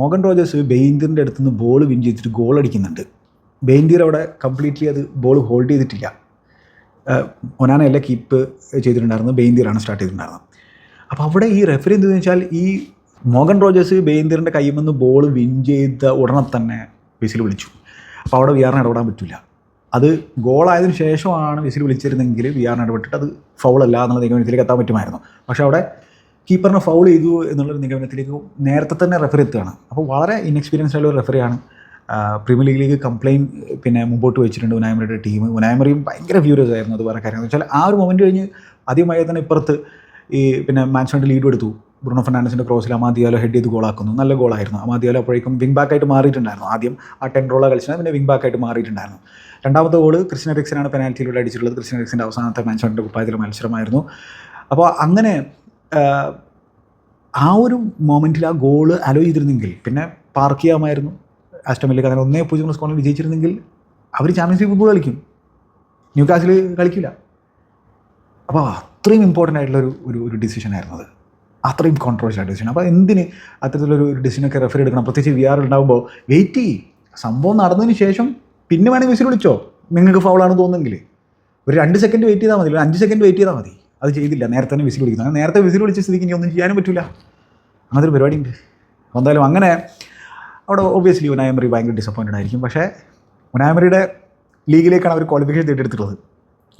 മോഗൻ റോജേഴ്സ് ബെയിന്തിന്റെ അടുത്ത് നിന്ന് ബോൾ വിൻ ചെയ്തിട്ട് ഗോൾ അടിക്കുന്നുണ്ട്. ബെയിന്തിർ അവിടെ കംപ്ലീറ്റ്ലി അത് ബോൾ ഹോൾഡ് ചെയ്തിട്ടില്ല. ഒനാനയല്ല കീപ്പ് ചെയ്തിട്ടുണ്ടായിരുന്നു ബെയിന്തിയറാണ് സ്റ്റാർട്ട് ചെയ്തിട്ടുണ്ടായിരുന്നത്. അപ്പോൾ അവിടെ ഈ റെഫറി എന്തെന്ന് വെച്ചാൽ ഈ മോഹൻ റോജേഴ്സ് ബെയിന്തിറിന്റെ കയ്യിൽ നിന്ന് ബോൾ വിൻ ചെയ്ത ഉടനെ തന്നെ വിസിൽ വിളിച്ചു. അപ്പോൾ അവിടെ വിയാറിന് ഇടപെടാൻ പറ്റില്ല അത് ഗോളായതിനു ശേഷമാണ് വിസിൽ വിളിച്ചിരുന്നെങ്കിൽ വിയാറിന് ഇടപെട്ടിട്ട് അത് ഫൗളല്ല എന്നുള്ള നിഗമനത്തിലേക്ക് എത്താൻ പറ്റുമായിരുന്നു. പക്ഷേ അവിടെ കീപ്പറിനെ ഫൗൾ ചെയ്തു എന്നുള്ളൊരു നിഗമനത്തിലേക്ക് നേരത്തെ തന്നെ റെഫറി എത്തുകയാണ്. അപ്പോൾ വളരെ ഇൻഎക്സ്പീരിയൻസ് ആയിട്ടുള്ള ഒരു റെഫറിയാണ് പ്രീമിയർ ലീഗിലേക്ക് കംപ്ലയിന്റ് പിന്നെ മുമ്പോട്ട് വെച്ചിട്ടുണ്ട് ഉനായമറിയുടെ ടീം. ഉനായമറിയും ഭയങ്കര ഫ്യൂരിയസ് ആയിരുന്നു അത് വേറെ കാര്യം എന്ന് വെച്ചാൽ ആ ഒരു മൊമെന്റ് കഴിഞ്ഞ് ആദ്യമായി തന്നെ ഇപ്പുറത്ത് ഈ പിന്നെ മാൻസ്ഫോണിന്റെ ലീഡ് എടുത്തു. ബ്രൂണോ ഫെർണാണ്ടസിന്റെ ക്രോസിൽ അമാദിയാലോ ഹെഡ് ചെയ്ത് ഗോളാക്കുന്നു നല്ല ഗോളായിരുന്നു അമാദിയാലോ അപ്പോഴേക്കും വിങ് ബാക്ക് ആയിട്ട് മാറിയിട്ടുണ്ടായിരുന്നു. ആദ്യം ആ ടെൻ റോള കളിച്ചത് പിന്നെ വിങ് ബാക്ക് ആയിട്ട് മാറിയിട്ടുണ്ടായിരുന്നു. രണ്ടാമത്തെ ഗോൾ ക്രിസ്ത്യൻ എറിക്സിനാണ് പെനാൽറ്റിയിലൂടെ അടിച്ചിട്ടുള്ളത്. ക്രിസ്ത്യൻ എറിക്സിന്റെ അവസാനത്തെ മാൻസ്ഫോണിന്റെ കുപ്പായത്തിലെ മത്സരമായിരുന്നു. അപ്പോൾ അങ്ങനെ ആ ഒരു മൊമെന്റിൽ ആ ഗോൾ അലോ ചെയ്തിരുന്നെങ്കിൽ പിന്നെ പാർക്ക് ചെയ്യാമായിരുന്നു ആസ്റ്റമിലേക്ക് അങ്ങനെ ഒന്നേ പൂജ്യം സ്കോറിൽ വിജയിച്ചിരുന്നെങ്കിൽ അവർ ചാമ്പ്യൻസ് ലീഗ് ഫുട്ബോൾ കളിക്കും. ന്യൂ കാസിൽ കളിക്കില്ല. അപ്പോൾ അത്രയും ഇമ്പോർട്ടന്റ് ആയിട്ടുള്ള ഒരു ഒരു ആയിരുന്നു അത്. അത്രയും കോൺട്രവേഴ്ഷ്യൽ ആയിട്ട് ഡിസിഷൻ അപ്പോൾ എന്തിന് അത്തരത്തിലൊരു ഒരു ഡിസിഷനൊക്കെ റെഫർ എടുക്കണം? പ്രത്യേകിച്ച് വി ആർ ഉണ്ടാകുമ്പോൾ വെയിറ്റ് ചെയ്യ്. സംഭവം നടന്നതിന് ശേഷം പിന്നെ വേണമെങ്കിൽ വിസിൽ വിളിച്ചോ. നിങ്ങൾക്ക് ഫൗളാണ് തോന്നുന്നെങ്കിൽ ഒരു രണ്ട് സെക്കൻഡ് വെയിറ്റ് ചെയ്താൽ മതി. ഒരു അഞ്ച് സെക്കൻഡ് വെയിറ്റ് ചെയ്താൽ മതി. അത് ചെയ്തില്ല. നേരത്തെ തന്നെ വിസിൽ വിളിക്കുന്നത് അങ്ങനെ നേരത്തെ വിസിൽ വിളിച്ച സ്ഥിതിക്ക് ഇനി ഒന്നും ചെയ്യാനും പറ്റില്ല അങ്ങനത്തെ ഒരു പരിപാടി ഉണ്ട് അപ്പോൾ എന്തായാലും അങ്ങനെ അവിടെ ഒബ്വിയസ്ലി ഉനായമറി ഭയങ്കര ഡിസപ്പോയിന്റഡ് ആയിരിക്കും. പക്ഷേ ഉനായമറിയുടെ ലീഗിലേക്കാണ് അവർ ക്വാളിഫിക്കേഷൻ തേടിയെടുത്തിട്ടുള്ളത്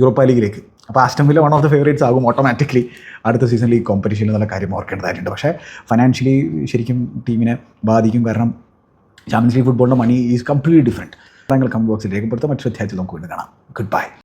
യൂറോപ്പ ലീഗിലേക്ക്. അപ്പോൾ Aston Villa one of the favourites ആകും ഓട്ടോമാറ്റിക്കലി അടുത്ത സീസണിൽ ഈ കോമ്പറ്റീഷനിൽ നല്ല കാര്യം ഓർക്കേണ്ടതായിട്ടുണ്ട്. പക്ഷേ ഫൈനാൻഷ്യലി ശരിക്കും ടീമിനെ ബാധിക്കും. കാരണം ചാമ്പ്യൻസ് ലീഗ് ഫുട്ബോളിന്റെ മണി ഈസ് കംപ്ലീറ്റ്ലി ഡിഫറെന്റ് താങ്കൾ കമ്പ് ബോക്സിൽ രേഖപ്പെടുത്താം മറ്റൊരു അധ്യായത്തിൽ നമുക്ക് വീണ്ടും കാണാം. Good bye